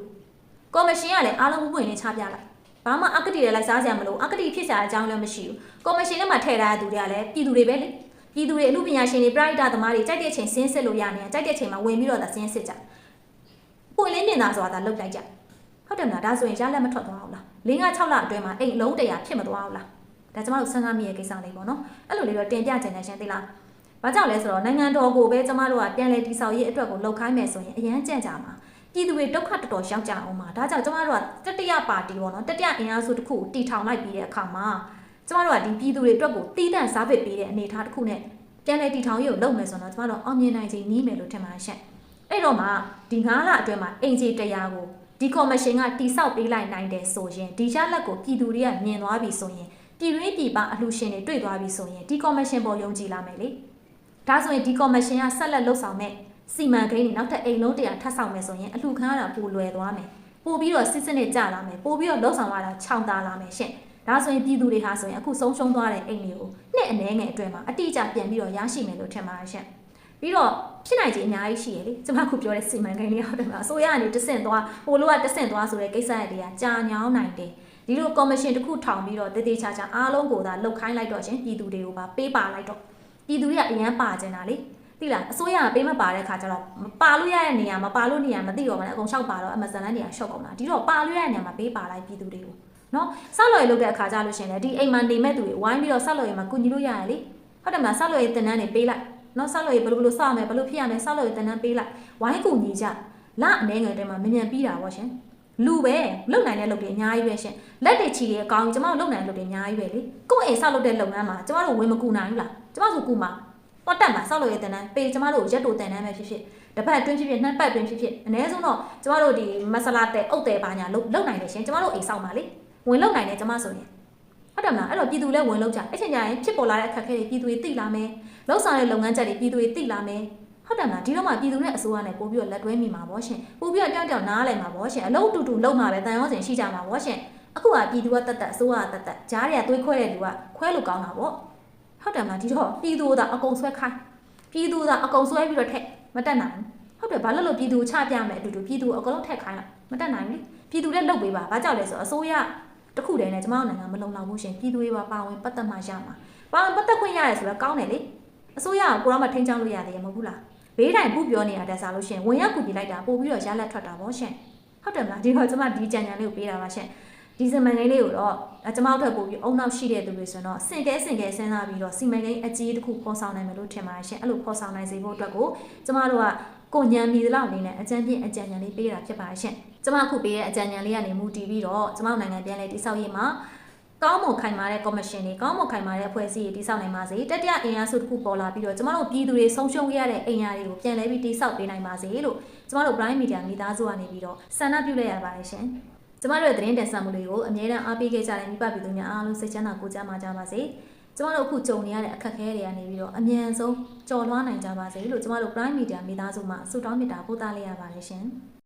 ကော်မရှင်ကလည်းအားလုံးဥပွင့်နဲ့ချပြလိုက် ဘာမှအကတိတွေလိုက်စားစရာမလိုအကတိဖြစ်စရာအကြောင်းလည်းမရှိဘူးကော်မရှင်ထဲမှာထည့်ထားတဲ့သူတွေကလည်းပြည်သူတွေပဲလေပြည်သူတွေအမှုပညာရှင်တွေပရိဒတ်သမားတွေကြိုက်တဲ့အချိန်စင်းစစ်လို့ရနေကြိုက်တဲ့အချိန်မှာဝင်ပြီးတော့သာစင်းစစ်ကြပွင့်လင်းမြင်သာဆိုတာသာလုပ်လိုက်ကြဟုတ်တယ်မလားဒါဆိုရင်ရလက်မထွက်သွားဘူးလား၄၅6လအတွင်းမှာအိမ်လုံးတရာဖြစ်မသွားဘူးလားဒါကျမတို့ဆန်းကားမိရဲ့ကိစ္စလေးပေါ့နော်အဲ့လိုလေးတော့တင်ပြချင်တယ်ရှင်သိလားဘာကြောင့်လဲဆိုတော့နိုင်ငံတော်ကိုပဲကျမတို့ကပြန်လည်တည်ဆောက်ရေးအတွက်ကိုလှုပ်ခိုင်းမယ်ဆိုရင်အရန်ကြံ့ကြမှာ ပြည်သူတွေဒုက္ခတော်တော်ရောက်ကြအောင်ပါဒါကြောင့်ကျမတို့ကတတိယပါတီပေါ့နော်တတိယအင်အားစုတစ်ခုကိုတီထောင်လိုက်ပြီးတဲ့အခါမှာကျမတို့ကဒီပြည်သူတွေအတွက်ကိုတီးတန့်စားပစ်ပေးတဲ့အနေအထားတစ်ခုနဲ့ပြန်လည်တည်ထောင်ရေးကိုလုပ်မယ်ဆိုတော့ကျမတို့အောင်မြင်နိုင်ခြင်းနီးမယ်လို့ထင်ပါတယ်ရှင်အဲ့တော့မှဒီ9လအတွင်းမှာအင်ဂျီတရားကိုဒီကော်မရှင်ကတိစောက်ပေးလိုက်နိုင်တယ်ဆိုရင်ဒီရလက်ကိုပြည်သူတွေကမြင်သွားပြီဆိုရင်ပြည်တွင်းပြည်ပအလှူရှင်တွေတွေ့သွားပြီဆိုရင်ဒီကော်မရှင်ပေါ်ယုံကြည်လာမယ်လေဒါဆိုရင်ဒီကော်မရှင်ကဆက်လက်လှုပ်ဆောင်မဲ့ စီမံကိန်းတွေနောက်ထပ်အိမ်လုံးတရာထပ်ဆောင်မယ်ဆိုရင်အလှူခံရတာပိုလွယ်သွားမယ်ပို့ပြီးတော့စစ်စစ်နဲ့ကြာလာမယ်ပို့ပြီးတော့လှုပ်ဆောင်ရတာခြောင်သာလာမယ်ရှင့်ဒါဆိုရင်ပြည်သူတွေဟာဆိုရင်အခုဆုံးရှုံးသွားတဲ့အိမ်တွေကိုနှစ်အနည်းငယ်အတွင်းမှာအတိအကျပြန်ပြီးတော့ရရှိမယ်လို့ထင်ပါတယ်ရှင့်ပြီးတော့ဖြစ်နိုင်ခြေအများကြီးရှိရလေကျွန်မခုပြောတဲ့စီမံကိန်းလေးဟုတ်တယ်မလားအစိုးရကနေတဆင့်သွားဟိုလိုကတဆင့်သွားဆိုတဲ့ကိစ္စတွေကကြာညောင်းနိုင်တယ်ဒီလိုကော်မရှင်တစ်ခုထောင်ပြီးတော့တည်တည်ချာချာအားလုံးကိုသာလှုပ်ခိုင်းလိုက်တော့ရှင်ပြည်သူတွေကိုပါပေးပါလိုက်တော့ပြည်သူတွေကအရန်ပါကျင်တာလေ သိလားအစိုးရကပေးမပါတဲ့ခါကျတော့မပါလို့ရတဲ့နေရာမပါလို့နေရာမသိတော့ဘူးလေအကုန်လျှောက်ပါတော့ Amazon လမ်းနေရာရှော့ကုန်တာဒီတော့ပါလို့ရတဲ့နေရာမှာပေးပါလိုက်ပြည်သူတွေကိုနော်ဆောက်လော်ရေးလုပ်တဲ့အခါကျလို့ရှင်လေဒီအိမ်မှာနေမဲ့သူတွေဝိုင်းပြီးတော့ဆောက်လော်ရေးမှာကုညီလို့ရရလေဟုတ်တယ်မလားဆောက်လော်ရေးတင်တန်းတွေပေးလိုက်နော်ဆောက်လော်ရေးဘယ်လိုဘယ်လိုဆောက်ရမယ်ဘယ်လိုဖြစ်ရမယ်ဆောက်လော်ရေးတင်တန်းပေးလိုက်ဝိုင်းကုညီကြလအနေငယ်တဲမှာမြန်မြန်ပြီးတာပေါ့ရှင်လူပဲလုံနိုင်တဲ့လုပ်တွေအများကြီးပဲရှင်လက်တွေချီတွေအကောင်ကြီးကျမတို့လုံနိုင်တဲ့လုပ်တွေအများကြီးပဲလေကိုယ့်အိမ်ဆောက်လုပ်တဲ့လုပ်ငန်းမှာကျမတို့ဝင်မကူနိုင်ဘူးလားကျမတို့ကူမှာ တော့တက်မှာဆောက်လုပ်ရတဲ့တန်းပေကျမတို့ရက်တိုတန်တန်းပဲဖြစ်ဖြစ်တစ်ပတ်အတွင်းဖြစ်ဖြစ်နှစ်ပတ်အတွင်းဖြစ်ဖြစ်အနည်းဆုံးတော့ကျမတို့ဒီမဆလာတဲ့အုတ်တဲပါညာလုံလုံနိုင်တယ်ရှင်ကျမတို့အိမ်ဆောက်မှာလေဝင်လုံနိုင်တယ်ကျမဆိုရင်ဟုတ်တယ်မလားအဲ့တော့ပြည်သူလည်းဝင်လုံကြအဲ့ချိန်ကျရင်ဖြစ်ပေါ်လာတဲ့အခက်အခဲတွေပြည်သူတွေသိလာမယ်လောက်ဆောင်တဲ့လုပ်ငန်းချက်တွေပြည်သူတွေသိလာမယ်ဟုတ်တယ်မလားဒီတော့မှပြည်သူနဲ့အစိုးရနဲ့ပို့ပြီးတော့လက်တွဲမိမှာဗောရှင်ပို့ပြီးတော့တောင်းတောင်းနားလည်မှာဗောရှင်အလုံးတူတူလုံးမှာပဲတန်ရောစင်ရှိကြမှာဗောရှင်အခုကပြည်သူကတက်တက်အစိုးရကတက်တက်ဂျားတွေကသွေးခွဲတဲ့လူကခွဲလို့ကောင်းတာဗော ဟုတ်တယ်မလားဒီတော့ပြည်သူကအကုန်ဆွဲခိုင်းပြည်သူကအကုန်ဆွဲပြီးတော့ထက်မတက်နိုင်ဘူးဟုတ်တယ်ဘာလို့လို့ပြည်သူချပြမယ်အတူတူပြည်သူအကုန်လုံးထက်ခိုင်းလိုက်မတက်နိုင်ဘူးလေပြည်သူလည်းလုပ်ပေးပါဘာကြောက်လဲဆိုတော့အစိုးရတစ်ခုတည်းနဲ့ကျမတို့နိုင်ငံမလုံလောက်ဘူးရှင်ပြည်သူတွေပါပါဝင်ပတ်သက်မှရမှာပါဝင်ပတ်သက်ခွင့်ရတယ်ဆိုတော့ကောင်းတယ်လေအစိုးရကကိုရောမထိန်းချောင်းလို့ရတယ်မဟုတ်ဘူးလားဘေးတိုင်ပူပြောနေတာတက်စားလို့ရှင်ဝင်ရောက်ကူပြလိုက်တာပို့ပြီးတော့ရလက်ထွက်တာပေါ့ရှင်ဟုတ်တယ်မလားဒီတော့ကျွန်မဒီကြံကြံလေးကိုပေးတာပါရှင် ဒီစီမံကိန်းလေးကိုတော့ကျွန်မတို့ထပ်ပို့ပြီးအုံနောက်ရှိတဲ့သူတွေဆိုတော့စင်ကဲစင်ကဲစဉ်းစားပြီးတော့စီမံကိန်းအကြီးတစ်ခုပေါ်ဆောင်နိုင်မယ်လို့ထင်ပါတယ်ရှင်အဲ့လိုပေါ်ဆောင်နိုင်စေဖို့အတွက်ကိုကျွန်မတို့ကကိုညံမီလောက်အနေနဲ့အကြံပြင်းအကြံဉာဏ်လေးပေးတာဖြစ်ပါတယ်ရှင်ကျွန်မအခုပေးတဲ့အကြံဉာဏ်လေးကနေမူတည်ပြီးတော့ကျွန်မနိုင်ငံပြန်လဲတိစောက်ရေးမှာကောင်းမွန်ခိုင်မာတဲ့ကော်မရှင်တွေကောင်းမွန်ခိုင်မာတဲ့အဖွဲ့အစည်းတွေတည်ဆောက်နိုင်ပါစေတတိယအင်အားစုတစ်ခုပေါ်လာပြီးတော့ကျမတို့ပြည်သူတွေဆုံးရှုံးခဲ့ရတဲ့အင်အားတွေကိုပြန်လဲပြီးတည်ဆောက်ပေးနိုင်ပါစေလို့ကျမတို့ Prime Media မိသားစုကနေပြီးတော့ဆန္ဒပြုလိုက်ရပါတယ်ရှင် ကျမတို့ရဲ့သတင်းတင်ဆက်မှုတွေကိုအမြဲတမ်းအားပေးခဲ့ကြတဲ့မိဘပြည်သူများအားလုံးစိတ်ချမ်းသာကိုယ်ကျန်းမာကြပါစေကျမတို့အခုကြုံနေရတဲ့အခက်အခဲတွေကနေပြီးတော့အမြန်ဆုံးကျော်လွှားနိုင်ကြပါစေလို့ကျမတို့ Prime Media မိသားစုမှဆုတောင်းမေတ္တာပို့သလိုက်ရပါတယ်ရှင်။